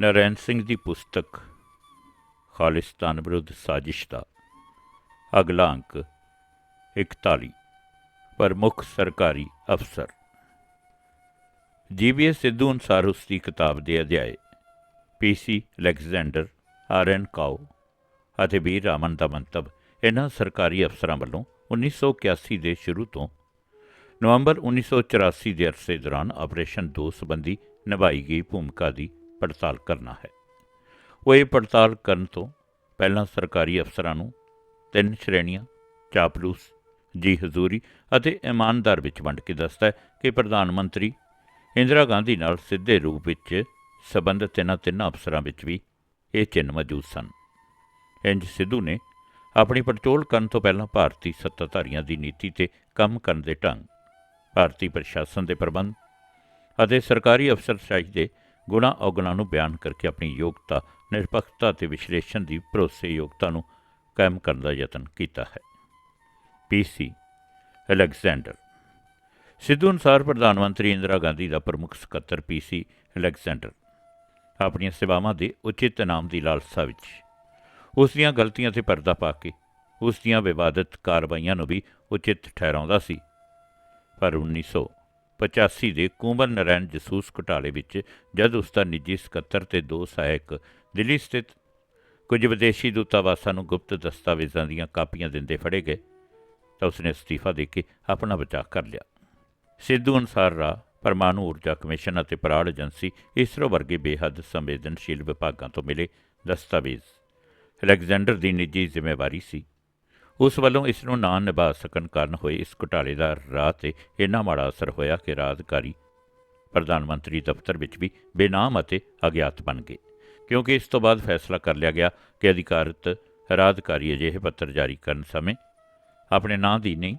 ਨਰੈਣ ਸਿੰਘ ਦੀ ਪੁਸਤਕ, ਖਾਲਿਸਤਾਨ ਵਿਰੁੱਧ ਸਾਜ਼ਿਸ਼ ਦਾ ਅਗਲਾ ਅੰਕ 41 ਪ੍ਰਮੁੱਖ ਸਰਕਾਰੀ ਅਫਸਰ। ਜੀਬੀਐਸ ਸਿੱਧੂ ਅਨੁਸਾਰ ਉਸ ਦੀ ਕਿਤਾਬ ਦੇ ਅਧਿਆਏ P C Alexander, R N Kao ਅਤੇ ਵੀ ਰਾਮਨ ਦਾ ਮੰਤਵ ਇਹਨਾਂ ਸਰਕਾਰੀ ਅਫਸਰਾਂ ਵੱਲੋਂ 1981 ਦੇ ਸ਼ੁਰੂ ਤੋਂ ਨਵੰਬਰ 1984 ਦੇ ਅਰਸੇ ਦੌਰਾਨ ਆਪਰੇਸ਼ਨ 2 ਸੰਬੰਧੀ ਨਿਭਾਈ ਗਈ ਭੂਮਿਕਾ ਦੀ ਪੜਤਾਲ ਕਰਨਾ ਹੈ। ਉਹ ਇਹ ਪੜਤਾਲ ਕਰਨ ਤੋਂ ਪਹਿਲਾਂ ਸਰਕਾਰੀ ਅਫਸਰਾਂ ਨੂੰ ਤਿੰਨ ਸ਼੍ਰੇਣੀਆਂ, ਚਾਪਲੂਸ, ਜੀ ਹਜ਼ੂਰੀ ਅਤੇ ਇਮਾਨਦਾਰ ਵਿੱਚ ਵੰਡ ਕੇ ਦੱਸਦਾ ਹੈ ਕਿ ਪ੍ਰਧਾਨ ਮੰਤਰੀ ਇੰਦਰਾ ਗਾਂਧੀ ਨਾਲ ਸਿੱਧੇ ਰੂਪ ਵਿੱਚ ਸਬੰਧਤ ਇਹਨਾਂ ਤਿੰਨਾਂ ਅਫਸਰਾਂ ਵਿੱਚ ਵੀ ਇਹ ਚਿੰਨ੍ਹ ਮੌਜੂਦ ਸਨ। ਇੰਜ ਸਿੱਧੂ ਨੇ ਆਪਣੀ ਪੜਚੋਲ ਕਰਨ ਤੋਂ ਪਹਿਲਾਂ ਭਾਰਤੀ ਸੱਤਾਧਾਰੀਆਂ ਦੀ ਨੀਤੀ ਤੇ ਕੰਮ ਕਰਨ ਦੇ ਢੰਗ, ਭਾਰਤੀ ਪ੍ਰਸ਼ਾਸਨ ਦੇ ਪ੍ਰਬੰਧ ਅਤੇ ਸਰਕਾਰੀ ਅਫਸਰਸ਼ਾਹੀ ਦੇ ਗੁਣਾ ਔਗਣਾਂ ਨੂੰ ਬਿਆਨ ਕਰਕੇ ਆਪਣੀ ਯੋਗਤਾ, ਨਿਰਪੱਖਤਾ ਤੇ ਵਿਸ਼ਲੇਸ਼ਣ ਦੀ ਭਰੋਸੇਯੋਗਤਾ ਨੂੰ ਕਾਇਮ ਕਰਨ ਦਾ ਯਤਨ ਕੀਤਾ ਹੈ। ਪੀਸੀ ਅਲੈਗਜ਼ੈਂਡਰ ਸਿੱਧੂ ਅਨੁਸਾਰ ਪ੍ਰਧਾਨ ਮੰਤਰੀ ਇੰਦਰਾ ਗਾਂਧੀ ਦਾ ਪ੍ਰਮੁੱਖ ਸਕੱਤਰ ਪੀਸੀ ਅਲੈਗਜ਼ੈਂਡਰ, ਆਪਣੀਆਂ ਸੇਵਾਵਾਂ ਦੇ ਉਚਿਤ ਇਨਾਮ ਦੀ ਲਾਲਸਾ ਵਿੱਚ। ਉਸ ਦੀਆਂ ਗਲਤੀਆਂ ਤੇ ਪਰਦਾ ਪਾ ਕੇ ਉਸ ਦੀਆਂ ਵਿਵਾਦਤ ਕਾਰਵਾਈਆਂ ਨੂੰ ਵੀ ਉਚਿਤ ਠਹਿਰਾਉਂਦਾ ਸੀ। ਪਰ 1985 ਦੇ ਕੁੰਵਰ ਨਰੈਣ ਜਸੂਸ ਘੁਟਾਲੇ ਵਿੱਚ ਜਦ ਉਸ ਦਾ ਨਿੱਜੀ ਸਕੱਤਰ ਤੇ ਦੋ ਸਹਾਇਕ ਦਿੱਲੀ ਸਥਿਤ ਕੁਝ ਵਿਦੇਸ਼ੀ ਦੂਤਾਵਾਸਾਂ ਨੂੰ ਗੁਪਤ ਦਸਤਾਵੇਜ਼ਾਂ ਦੀਆਂ ਕਾਪੀਆਂ ਦਿੰਦੇ ਫੜੇ ਗਏ, ਤਾਂ ਉਸਨੇ ਅਸਤੀਫਾ ਦੇ ਕੇ ਆਪਣਾ ਬਚਾਅ ਕਰ ਲਿਆ। ਸਿੱਧੂ ਅਨਸਾਰ ਰਾ ਪਰਮਾਣੂ ਊਰਜਾ ਕਮਿਸ਼ਨ ਅਤੇ ਪਰਾੜ ਏਜੰਸੀ ਇਸਰੋ ਵਰਗੇ ਬੇਹੱਦ ਸੰਵੇਦਨਸ਼ੀਲ ਵਿਭਾਗਾਂ ਤੋਂ ਮਿਲੇ ਦਸਤਾਵੇਜ਼। ਅਲੈਗਜ਼ੈਂਡਰ ਦੀ ਨਿੱਜੀ ਜ਼ਿੰਮੇਵਾਰੀ ਸੀ। ਉਸ ਵੱਲੋਂ ਇਸ ਨੂੰ ਨਾ ਨਿਭਾ ਸਕਣ ਕਾਰਨ ਹੋਏ ਇਸ ਘੁਟਾਲੇ ਦਾ ਰਾਹ ਤੇ ਇੰਨਾ ਮਾੜਾ ਅਸਰ ਹੋਇਆ ਕਿ ਰਾਜਕਾਰੀ ਪ੍ਰਧਾਨ ਮੰਤਰੀ ਦਫ਼ਤਰ ਵਿੱਚ ਵੀ ਬੇਨਾਮ ਅਤੇ ਅਗਿਆਤ ਬਣ ਗਏ, ਕਿਉਂਕਿ ਇਸ ਤੋਂ ਬਾਅਦ ਫੈਸਲਾ ਕਰ ਲਿਆ ਗਿਆ ਕਿ ਅਧਿਕਾਰਤ ਰਾਜਕਾਰੀ ਅਜਿਹੇ ਪੱਤਰ ਜਾਰੀ ਕਰਨ ਸਮੇਂ ਆਪਣੇ ਨਾਂ ਦੀ ਨਹੀਂ,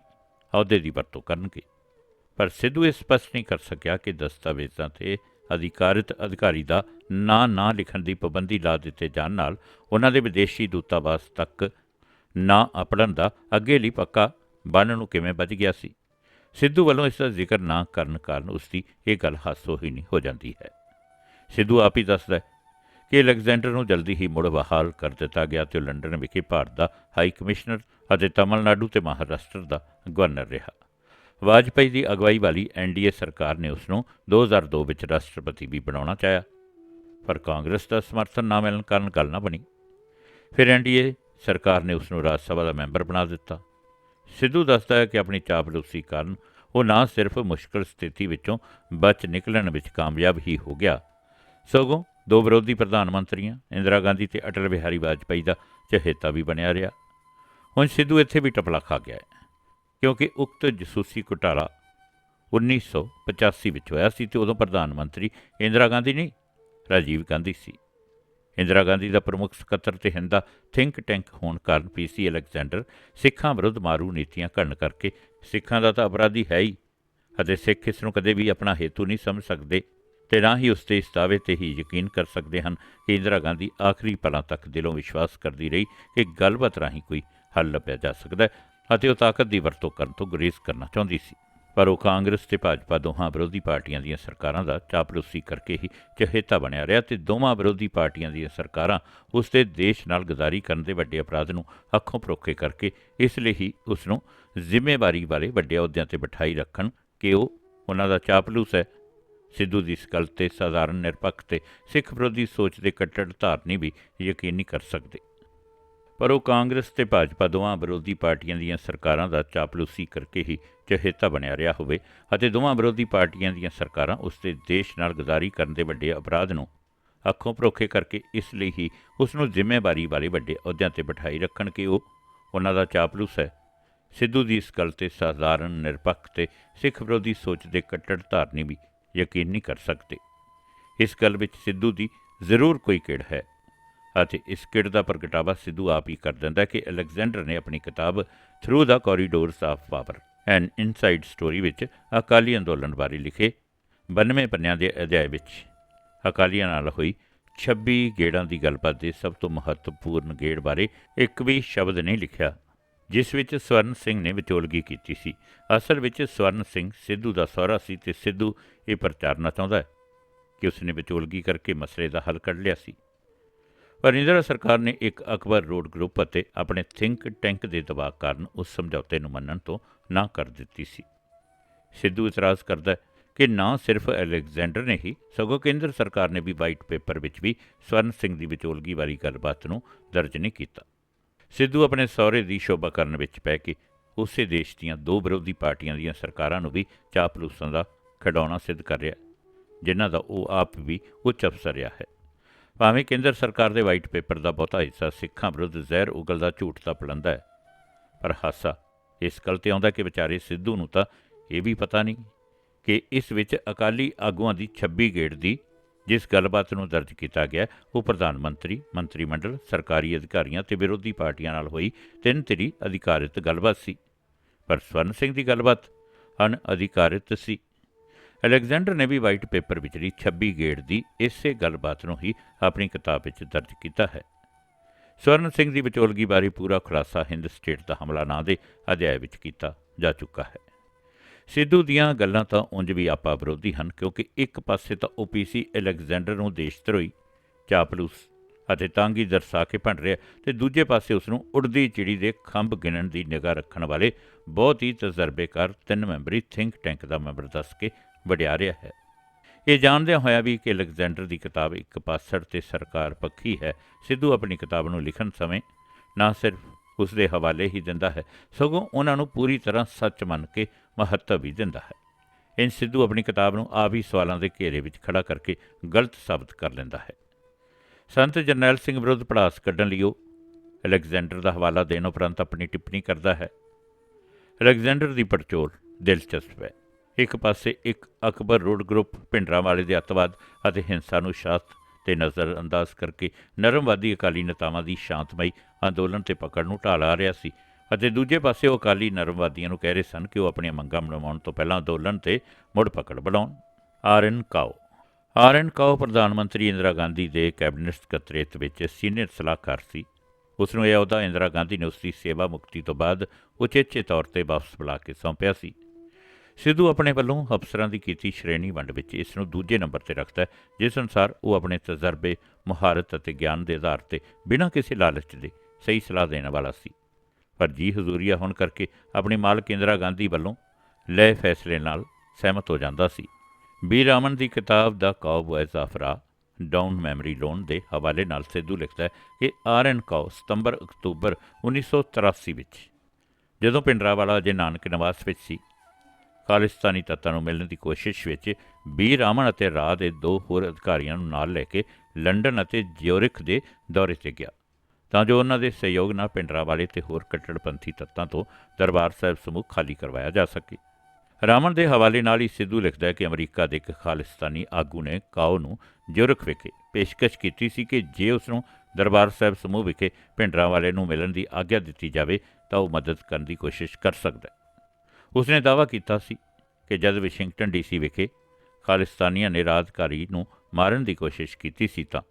ਅਹੁਦੇ ਦੀ ਵਰਤੋਂ ਕਰਨਗੇ। ਪਰ ਸਿੱਧੂ ਇਹ ਸਪਸ਼ਟ ਨਹੀਂ ਕਰ ਸਕਿਆ ਕਿ ਦਸਤਾਵੇਜ਼ਾਂ ਤੇ ਅਧਿਕਾਰਤ ਅਧਿਕਾਰੀ ਦਾ ਨਾਂ ਨਾ ਲਿਖਣ ਦੀ ਪਾਬੰਦੀ ਲਾ ਦਿੱਤੇ ਜਾਣ ਨਾਲ ਉਹਨਾਂ ਦੇ ਵਿਦੇਸ਼ੀ ਦੂਤਾਵਾਸ ਤੱਕ ਨਾ ਅਪੜਨ ਦਾ ਅੱਗੇ ਲਈ ਪੱਕਾ ਬੰਨ ਨੂੰ ਕਿਵੇਂ ਬਚ ਗਿਆ ਸੀ। ਸਿੱਧੂ ਵੱਲੋਂ ਇਸ ਦਾ ਜ਼ਿਕਰ ਨਾ ਕਰਨ ਕਾਰਨ ਉਸ ਦੀ ਇਹ ਗੱਲ ਹਾਸੋਹੀਣੀ ਹੋ ਜਾਂਦੀ ਹੈ। ਸਿੱਧੂ ਆਪ ਹੀ ਦੱਸਦਾ ਹੈ ਕਿ ਅਲੈਗਜ਼ੈਂਡਰ ਨੂੰ ਜਲਦੀ ਹੀ ਮੁੜ ਬਹਾਲ ਕਰ ਦਿੱਤਾ ਗਿਆ ਤੇ ਉਹ ਲੰਡਨ ਵਿਖੇ ਭਾਰਤ ਦਾ ਹਾਈ ਕਮਿਸ਼ਨਰ ਅਤੇ ਤਾਮਿਲਨਾਡੂ ਤੇ ਮਹਾਰਾਸ਼ਟਰ ਦਾ ਗਵਰਨਰ ਰਿਹਾ। ਵਾਜਪਾਈ ਦੀ ਅਗਵਾਈ ਵਾਲੀ ਐਨਡੀਏ ਸਰਕਾਰ ਨੇ ਉਸ ਨੂੰ 2002 ਵਿੱਚ ਰਾਸ਼ਟਰਪਤੀ ਵੀ ਬਣਾਉਣਾ ਚਾਹਿਆ। ਪਰ ਕਾਂਗਰਸ ਦਾ ਸਮਰਥਨ ਨਾ ਮਿਲਣ ਕਾਰਨ ਗੱਲ ਨਾ ਬਣੀ। ਫਿਰ ਐਨਡੀਏ ਸਰਕਾਰ ਨੇ ਉਸ ਨੂੰ ਰਾਜ ਸਭਾ ਦਾ ਮੈਂਬਰ ਬਣਾ ਦਿੱਤਾ। ਸਿੱਧੂ ਦੱਸਦਾ ਹੈ ਕਿ ਆਪਣੀ ਚਾਪਲੂਸੀ ਕਾਰਨ ਉਹ ਨਾ ਸਿਰਫ ਮੁਸ਼ਕਲ ਸਥਿਤੀ ਵਿੱਚੋਂ ਬਚ ਨਿਕਲਣ ਵਿੱਚ ਕਾਮਯਾਬ ਹੀ ਹੋ ਗਿਆ। ਸਗੋਂ ਦੋ ਵਿਰੋਧੀ ਪ੍ਰਧਾਨ ਮੰਤਰੀਆਂ, ਇੰਦਰਾ ਗਾਂਧੀ ਤੇ ਅਟਲ ਬਿਹਾਰੀ ਵਾਜਪਾਈ ਦਾ ਚਹੇਤਾ ਵੀ ਬਣਿਆ ਰਿਹਾ। ਹੁਣ ਸਿੱਧੂ ਇੱਥੇ ਵੀ ਟਪਲਾ ਖਾ ਗਿਆ ਹੈ, ਕਿਉਂਕਿ ਉਕਤ ਜਸੂਸੀ ਘੁਟਾਲਾ 1985 ਵਿੱਚ ਹੋਇਆ ਸੀ ਤੇ ਉਦੋਂ ਪ੍ਰਧਾਨ ਮੰਤਰੀ ਇੰਦਰਾ ਗਾਂਧੀ ਨਹੀਂ, ਰਾਜੀਵ ਗਾਂਧੀ ਸੀ। ਇੰਦਰਾ ਗਾਂਧੀ ਦਾ ਪ੍ਰਮੁੱਖ ਸਕੱਤਰ ਤੇ ਹਿੰਦਾ ਥਿੰਕ ਟੈਂਕ ਹੋਣ ਕਾਰਨ ਪੀਸੀ ਅਲੈਗਜ਼ੈਂਡਰ ਸਿੱਖਾਂ ਵਿਰੁੱਧ ਮਾਰੂ ਨੀਤੀਆਂ ਘੜਨ ਕਰਕੇ ਸਿੱਖਾਂ ਦਾ ਤਾਂ ਅਪਰਾਧੀ ਹੈ ਹੀ, ਅਤੇ ਸਿੱਖ ਇਸ ਨੂੰ ਕਦੇ ਵੀ ਆਪਣਾ ਹੇਤੂ ਨਹੀਂ ਸਮਝ ਸਕਦੇ ਤੇ ਨਾ ਹੀ ਉਸ ਦੇ ਇਸ ਦਾਅਵੇ ਤੇ ਹੀ ਯਕੀਨ ਕਰ ਸਕਦੇ ਹਨ ਕਿ ਇੰਦਰਾ ਗਾਂਧੀ ਆਖਰੀ ਪਲਾਂ ਤੱਕ ਦਿਲੋਂ ਵਿਸ਼ਵਾਸ ਕਰਦੀ ਰਹੀ ਕਿ ਗੱਲਬਾਤ ਰਾਹੀਂ ਕੋਈ ਹੱਲ ਲੱਭਿਆ ਜਾ ਸਕਦਾ ਹੈ, ਅਤੇ ਉਹ ਤਾਕਤ ਦੀ ਵਰਤੋਂ ਕਰਨ ਤੋਂ ਗੁਰੇਜ਼ ਕਰਨਾ ਚਾਹੁੰਦੀ ਸੀ। ਪਰ ਉਹ ਕਾਂਗਰਸ ਤੇ ਭਾਜਪਾ ਦੋਹਾਂ ਵਿਰੋਧੀ ਪਾਰਟੀਆਂ ਦੀਆਂ ਸਰਕਾਰਾਂ ਦਾ ਚਾਪਲੂਸੀ ਕਰਕੇ ਹੀ ਚਹੇਤਾ ਬਣਿਆ ਰਿਹਾ ਤੇ ਦੋਵਾਂ ਵਿਰੋਧੀ ਪਾਰਟੀਆਂ ਦੀਆਂ ਸਰਕਾਰਾਂ ਉਸ ਦੇ ਦੇਸ਼ ਨਾਲ ਗਦਾਰੀ ਕਰਨ ਦੇ ਵੱਡੇ ਅਪਰਾਧ ਨੂੰ ਅੱਖੋਂ ਪਰੋਖੇ ਕਰਕੇ ਇਸ ਲਈ ਹੀ ਉਸ ਨੂੰ ਜ਼ਿੰਮੇਵਾਰੀ ਵਾਲੇ ਵੱਡੇ ਅਹੁਦਿਆਂ ਤੇ ਬਿਠਾਈ ਰੱਖਣ ਕਿ ਉਹ ਉਹਨਾਂ ਦਾ ਚਾਪਲੂਸ ਹੈ। ਸਿੱਧੂ ਦੀ ਇਸ ਗੱਲ ਤੇ ਸਾਧਾਰਨ ਨਿਰਪੱਖ ਤੇ ਸਿੱਖ ਵਿਰੋਧੀ ਸੋਚ ਦੇ ਕੱਟੜ ਧਾਰਨੀ ਵੀ ਯਕੀਨ ਨਹੀਂ ਕਰ ਸਕਦੇ। ਪਰ ਉਹ ਕਾਂਗਰਸ ਤੇ ਭਾਜਪਾ ਦੋਵਾਂ ਵਿਰੋਧੀ ਪਾਰਟੀਆਂ ਦੀਆਂ ਸਰਕਾਰਾਂ ਦਾ ਚਾਪਲੂਸੀ ਕਰਕੇ ਹੀ ਚਹੇਤਾ ਬਣਿਆ ਰਿਹਾ ਹੋਵੇ ਅਤੇ ਦੋਵਾਂ ਵਿਰੋਧੀ ਪਾਰਟੀਆਂ ਦੀਆਂ ਸਰਕਾਰਾਂ ਉਸ ਦੇ ਦੇਸ਼ ਨਾਲ ਗਦਾਰੀ ਕਰਨ ਦੇ ਵੱਡੇ ਅਪਰਾਧ ਨੂੰ ਅੱਖੋਂ ਪਰੋਖੇ ਕਰਕੇ ਇਸ ਲਈ ਹੀ ਉਸ ਨੂੰ ਜ਼ਿੰਮੇਵਾਰੀ ਵਾਲੇ ਵੱਡੇ ਅਹੁਦਿਆਂ ਤੇ ਬਿਠਾਈ ਰੱਖਣ ਕਿ ਉਹ ਉਹਨਾਂ ਦਾ ਚਾਪਲੂਸ ਹੈ। ਸਿੱਧੂ ਦੀ ਇਸ ਗੱਲ ਤੇ ਸਾਧਾਰਨ ਨਿਰਪੱਖ ਤੇ ਸਿੱਖ ਵਿਰੋਧੀ ਸੋਚ ਦੇ ਕੱਟੜ ਧਾਰਨੀ ਵੀ ਯਕੀਨ ਨਹੀਂ ਕਰ ਸਕਦੇ। ਇਸ ਗੱਲ ਵਿੱਚ ਸਿੱਧੂ ਦੀ ਜ਼ਰੂਰ ਕੋਈ ਕਿੜ ਹੈ। ਅਤੇ ਇਸ ਕਿੜ ਦਾ ਪ੍ਰਗਟਾਵਾ ਸਿੱਧੂ ਆਪ ਹੀ ਕਰ ਦਿੰਦਾ ਕਿ ਅਲੈਗਜ਼ੈਂਡਰ ਨੇ ਆਪਣੀ ਕਿਤਾਬ through the corridors of power an inside story ਵਿੱਚ ਅਕਾਲੀ ਅੰਦੋਲਨ ਬਾਰੇ ਲਿਖੇ 92 ਪੰਨਿਆਂ ਦੇ ਅਧਿਆਇ ਵਿੱਚ। ਅਕਾਲੀਆਂ ਨਾਲ ਹੋਈ 26 ਗੇੜਾਂ ਦੀ ਗੱਲਬਾਤ ਦੇ ਸਭ ਤੋਂ ਮਹੱਤਵਪੂਰਨ ਗੇੜ ਬਾਰੇ ਇੱਕ ਵੀ ਸ਼ਬਦ ਨਹੀਂ ਲਿਖਿਆ, ਜਿਸ ਵਿੱਚ ਸਵਰਨ ਸਿੰਘ ਨੇ ਵਿਚੋਲਗੀ ਕੀਤੀ ਸੀ। ਅਸਲ ਵਿੱਚ ਸਵਰਨ ਸਿੰਘ ਸਿੱਧੂ ਦਾ ਸਹੁਰਾ ਸੀ ਤੇ ਸਿੱਧੂ ਇਹ ਪ੍ਰਚਾਰਨਾ ਚਾਹੁੰਦਾ ਹੈ ਕਿ ਉਸਨੇ ਵਿਚੋਲਗੀ ਕਰਕੇ ਮਸਲੇ ਦਾ ਹੱਲ ਕੱਢ ਲਿਆ ਸੀ। ਪਰ ਇੰਦਰਾ ਸਰਕਾਰ ਨੇ ਇੱਕ ਅਕਬਰ ਰੋਡ ਗਰੁੱਪ ਅਤੇ ਆਪਣੇ ਥਿੰਕ ਟੈਂਕ ਦੇ ਦਬਾਅ ਕਾਰਨ ਉਸ ਸਮਝੌਤੇ ਨੂੰ ਮੰਨਣ ਤੋਂ ਨਾ ਕਰ ਦਿੱਤੀ ਸੀ। ਸਿੱਧੂ ਇਤਰਾਜ਼ ਕਰਦਾ ਹੈ ਕਿ ਨਾ ਸਿਰਫ ਅਲੈਗਜ਼ੈਂਡਰ ਨੇ ਹੀ, ਸਗੋਂ ਕੇਂਦਰ ਸਰਕਾਰ ਨੇ ਵੀ ਵਾਈਟ ਪੇਪਰ ਵਿੱਚ ਵੀ ਸਵਰਨ ਸਿੰਘ ਦੀ ਵਿਚੋਲਗੀ ਵਾਲੀ ਗੱਲਬਾਤ ਨੂੰ ਦਰਜ ਨਹੀਂ ਕੀਤਾ। ਸਿੱਧੂ ਆਪਣੇ ਸਹੁਰੇ ਦੀ ਸ਼ੋਭਾ ਕਰਨ ਵਿੱਚ ਪੈ ਕੇ ਉਸੇ ਦੇਸ਼ ਦੀਆਂ ਦੋ ਵਿਰੋਧੀ ਪਾਰਟੀਆਂ ਦੀਆਂ ਸਰਕਾਰਾਂ ਨੂੰ ਵੀ ਚਾਪਲੂਸਾਂ ਦਾ ਖਿਡੌਣਾ ਸਿੱਧ ਕਰ ਰਿਹਾ ਜਿਨ੍ਹਾਂ ਦਾ ਉਹ ਆਪ ਵੀ ਉੱਚ ਅਫਸਰ ਰਿਹਾ ਹੈ। ਭਾਵੇਂ ਕੇਂਦਰ ਸਰਕਾਰ ਦੇ ਵਾਈਟ ਪੇਪਰ ਦਾ ਬਹੁਤਾ ਹਿੱਸਾ ਸਿੱਖਾਂ ਵਿਰੁੱਧ ਜ਼ਹਿਰ ਉਗਲਦਾ, ਝੂਠ ਦਾ ਪਲੰਦਾ ਹੈ। ਪਰ ਹਾਸਾ ਇਸ ਗੱਲ ਤੇ ਆਉਂਦਾ ਕਿ ਵਿਚਾਰੇ ਸਿੱਧੂ ਨੂੰ ਤਾਂ ਇਹ ਵੀ ਪਤਾ ਨਹੀਂ ਕਿ ਇਸ ਵਿੱਚ ਅਕਾਲੀ ਆਗੂਆਂ ਦੀ 26 ਗੇੜ ਦੀ ਜਿਸ ਗੱਲਬਾਤ ਨੂੰ ਦਰਜ ਕੀਤਾ ਗਿਆ, ਉਹ ਪ੍ਰਧਾਨ ਮੰਤਰੀ ਮੰਤਰੀ ਮੰਡਲ, ਸਰਕਾਰੀ ਅਧਿਕਾਰੀਆਂ ਤੇ ਵਿਰੋਧੀ ਪਾਰਟੀਆਂ ਨਾਲ ਹੋਈ ਤਿੰਨ ਧਿਰੀ ਅਧਿਕਾਰਿਤ ਗੱਲਬਾਤ ਸੀ। ਪਰ ਸਵਰਨ ਸਿੰਘ ਦੀ ਗੱਲਬਾਤ ਅਣਅਧਿਕਾਰਿਤ ਸੀ। ਅਲੈਗਜ਼ੈਂਡਰ ਨੇ ਵੀ ਵਾਈਟ ਪੇਪਰ ਵਿਚਲੀ 26 ਗੇੜ ਦੀ ਇਸੇ ਗੱਲਬਾਤ ਨੂੰ ਹੀ ਆਪਣੀ ਕਿਤਾਬ ਵਿੱਚ ਦਰਜ ਕੀਤਾ ਹੈ। ਸਵਰਨ ਸਿੰਘ ਦੀ ਵਿਚੋਲਗੀ ਬਾਰੇ ਪੂਰਾ ਖੁਲਾਸਾ ਹਿੰਦ ਸਟੇਟ ਦਾ ਹਮਲਾ ਨਾਂ ਦੇ ਅਧਿਆਇ ਵਿੱਚ ਕੀਤਾ ਜਾ ਚੁੱਕਾ ਹੈ। ਸਿੱਧੂ ਦੀਆਂ ਗੱਲਾਂ ਤਾਂ ਉਂਝ ਵੀ ਆਪਾ ਵਿਰੋਧੀ ਹਨ, ਕਿਉਂਕਿ ਇੱਕ ਪਾਸੇ ਤਾਂ ਓਪੀਸੀ ਅਲੈਗਜ਼ੈਂਡਰ ਨੂੰ ਦੇਸ਼ਧਰੋਹੀ ਚਾਪਲੂਸ ਅਤੇ ਤਾਂਗੀ ਦਰਸਾ ਕੇ ਭੰਡ ਰਿਹਾ, ਤੇ ਦੂਜੇ ਪਾਸੇ ਉਸ ਨੂੰ ਉੜਦੀ ਚਿੜੀ ਦੇ ਖੰਭ ਗਿਣਨ ਦੀ ਨਿਗਾਹ ਰੱਖਣ ਵਾਲੇ ਬਹੁਤ ਹੀ ਤਜਰਬੇਕਾਰ ਤਿੰਨ ਮੈਂਬਰੀ ਥਿੰਕ ਟੈਂਕ ਦਾ ਮੈਂਬਰ ਦੱਸ ਕੇ ਵਡਿਆ ਰਿਹਾ ਹੈ। ਇਹ ਜਾਣਦਿਆਂ ਹੋਇਆ ਵੀ ਕਿ ਅਲੈਗਜ਼ੈਂਡਰ ਦੀ ਕਿਤਾਬ ਇੱਕ ਪਾਸੜ ਤੇ ਸਰਕਾਰ ਪੱਖੀ ਹੈ, ਸਿੱਧੂ ਆਪਣੀ ਕਿਤਾਬ ਨੂੰ ਲਿਖਣ ਸਮੇਂ ਨਾ ਸਿਰਫ ਉਸ ਦੇ ਹਵਾਲੇ ਹੀ ਦਿੰਦਾ ਹੈ, ਸਗੋਂ ਉਹਨਾਂ ਨੂੰ ਪੂਰੀ ਤਰ੍ਹਾਂ ਸੱਚ ਮੰਨ ਕੇ ਮਹੱਤਵ ਵੀ ਦਿੰਦਾ ਹੈ। ਇਨ ਸਿੱਧੂ ਆਪਣੀ ਕਿਤਾਬ ਨੂੰ ਆਪ ਹੀ ਸਵਾਲਾਂ ਦੇ ਘੇਰੇ ਵਿੱਚ ਖੜਾ ਕਰਕੇ ਗਲਤ ਸਾਬਤ ਕਰ ਲੈਂਦਾ ਹੈ। ਸੰਤ ਜਰਨੈਲ ਸਿੰਘ ਵਿਰੁੱਧ ਪੜਾਸ ਕੱਢਣ ਲਈ ਉਹ ਅਲੈਗਜ਼ੈਂਡਰ ਦਾ ਹਵਾਲਾ ਦੇਣ ਉਪਰੰਤ ਆਪਣੀ ਟਿੱਪਣੀ ਕਰਦਾ ਹੈ। ਅਲੈਗਜ਼ੈਂਡਰ ਦੀ ਪੜਚੋਲ ਦਿਲਚਸਪ ਹੈ। ਇੱਕ ਪਾਸੇ ਇੱਕ ਅਕਬਰ ਰੋਡ ਗਰੁੱਪ ਭਿੰਡਰਾਂ ਵਾਲੇ ਦੇ ਅੱਤਵਾਦ ਅਤੇ ਹਿੰਸਾ ਨੂੰ ਸ਼ਾਸਤ ਤੇ ਨਜ਼ਰ ਅੰਦਾਜ਼ ਕਰਕੇ ਨਰਮਵਾਦੀ ਅਕਾਲੀ ਨੇਤਾਵਾਂ ਦੀ ਸ਼ਾਂਤਮਈ ਅੰਦੋਲਨ ਤੇ ਪਕੜ ਨੂੰ ਢਾਲ ਆ ਰਿਹਾ ਸੀ ਅਤੇ ਦੂਜੇ ਪਾਸੇ ਉਹ ਅਕਾਲੀ ਨਰਮਵਾਦੀਆਂ ਨੂੰ ਕਹਿ ਰਹੇ ਸਨ ਕਿ ਉਹ ਆਪਣੀਆਂ ਮੰਗਾਂ ਮਨਾਉਣ ਤੋਂ ਪਹਿਲਾਂ ਅੰਦੋਲਨ ਤੇ ਮੁੜ ਪਕੜ ਬਣਾਉਣ। R N Kao. R N Kao ਪ੍ਰਧਾਨ ਮੰਤਰੀ ਇੰਦਰਾ ਗਾਂਧੀ ਦੇ ਕੈਬਨਿਟ ਸਕੱਤਰੇਤ ਵਿੱਚ ਸੀਨੀਅਰ ਸਲਾਹਕਾਰ ਸੀ। ਉਸ ਨੂੰ ਇਹ ਅਹੁਦਾ ਇੰਦਰਾ ਗਾਂਧੀ ਨੇ ਉਸ ਦੀ ਸੇਵਾ ਮੁਕਤੀ ਤੋਂ ਬਾਅਦ ਉਚੇਚੇ ਤੌਰ ਤੇ ਵਾਪਸ ਬੁਲਾ ਕੇ ਸੌਂਪਿਆ ਸੀ। ਸਿੱਧੂ ਆਪਣੇ ਵੱਲੋਂ ਅਫਸਰਾਂ ਦੀ ਕੀਤੀ ਸ਼੍ਰੇਣੀ ਵੰਡ ਵਿੱਚ ਇਸ ਨੂੰ ਦੂਜੇ ਨੰਬਰ ਤੇ ਰੱਖਦਾ ਹੈ, ਜਿਸ ਅਨੁਸਾਰ ਉਹ ਆਪਣੇ ਤਜਰਬੇ, ਮੁਹਾਰਤ ਅਤੇ ਗਿਆਨ ਦੇ ਆਧਾਰ ਤੇ ਬਿਨਾਂ ਕਿਸੇ ਲਾਲਚ ਦੇ ਸਹੀ ਸਲਾਹ ਦੇਣ ਵਾਲਾ ਸੀ। ਪਰ ਜੀ ਹਜ਼ੂਰੀਆ ਹੋਣ ਕਰਕੇ ਆਪਣੀ ਮਾਲਕ ਇੰਦਰਾ ਗਾਂਧੀ ਵੱਲੋਂ ਲਏ ਫੈਸਲੇ ਨਾਲ ਸਹਿਮਤ ਹੋ ਜਾਂਦਾ ਸੀ। ਬੀ. ਰਾਮਨ ਦੀ ਕਿਤਾਬ ਦਾ ਕਾਉ ਐਜ਼ ਆਫਰਾ ਡਾਊਨ ਮੈਮਰੀ ਲੋਨ ਦੇ ਹਵਾਲੇ ਨਾਲ ਸਿੱਧੂ ਲਿਖਦਾ ਹੈ ਕਿ ਆਰ ਐਨ ਕਾਉ ਸਤੰਬਰ ਅਕਤੂਬਰ 1983 ਵਿੱਚ, ਜਦੋਂ ਪਿੰਡਰਾਵਾਲਾ ਅਜੇ ਨਾਨਕ ਨਿਵਾਸ ਵਿੱਚ ਸੀ ਖਾਲਿਸਤਾਨੀ ਤੱਤਾਂ ਨੂੰ ਮਿਲਣ ਦੀ ਕੋਸ਼ਿਸ਼ ਵਿੱਚ ਬੀ. ਰਾਮਨ ਅਤੇ ਰਾਹ ਦੇ ਦੋ ਹੋਰ ਅਧਿਕਾਰੀਆਂ ਨੂੰ ਨਾਲ ਲੈ ਕੇ ਲੰਡਨ ਅਤੇ ਜਿਉਰਿਖ ਦੇ ਦੌਰੇ ਤੇ ਗਿਆ। ਤਾਂ ਜੋ ਉਹਨਾਂ ਦੇ ਸਹਿਯੋਗ ਨਾਲ ਪਿੰਡਰਾਵਾਲੇ ਤੇ ਹੋਰ ਕੱਟੜਪੰਥੀ ਤੱਤਾਂ ਤੋਂ ਦਰਬਾਰ ਸਾਹਿਬ ਸਮੂਹ ਖਾਲੀ ਕਰਵਾਇਆ ਜਾ ਸਕੇ। ਰਾਮਨ ਦੇ ਹਵਾਲੇ ਨਾਲ ਹੀ ਸਿੱਧੂ ਲਿਖਦਾ ਹੈ ਕਿ ਅਮਰੀਕਾ ਦੇ ਇੱਕ ਖਾਲਿਸਤਾਨੀ ਆਗੂ ਨੇ ਕਾਓ ਨੂੰ ਜਿਉਰਖ ਵਿਖੇ ਪੇਸ਼ਕਸ਼ ਕੀਤੀ ਸੀ ਕਿ ਜੇ ਉਸ ਨੂੰ ਦਰਬਾਰ ਸਾਹਿਬ ਸਮੂਹ ਵਿਖੇ ਪਿੰਡਰਾਵਾਲੇ ਨੂੰ ਮਿਲਣ ਦੀ ਆਗਿਆ ਦਿੱਤੀ ਜਾਵੇ ਤਾਂ ਉਹ ਮਦਦ ਕਰਨ ਦੀ ਕੋਸ਼ਿਸ਼ ਕਰ ਸਕਦਾ ਹੈ। ਉਸਨੇ ਦਾਅਵਾ ਕੀਤਾ ਸੀ ਕਿ ਜਦ ਵਾਸ਼ਿੰਗਟਨ ਡੀਸੀ ਵਿਖੇ ਖਾਲਿਸਤਾਨੀਆਂ ਨੇ ਰਾਜਕਾਰੀ ਨੂੰ ਮਾਰਨ ਦੀ ਕੋਸ਼ਿਸ਼ ਕੀਤੀ ਸੀ ਤਾਂ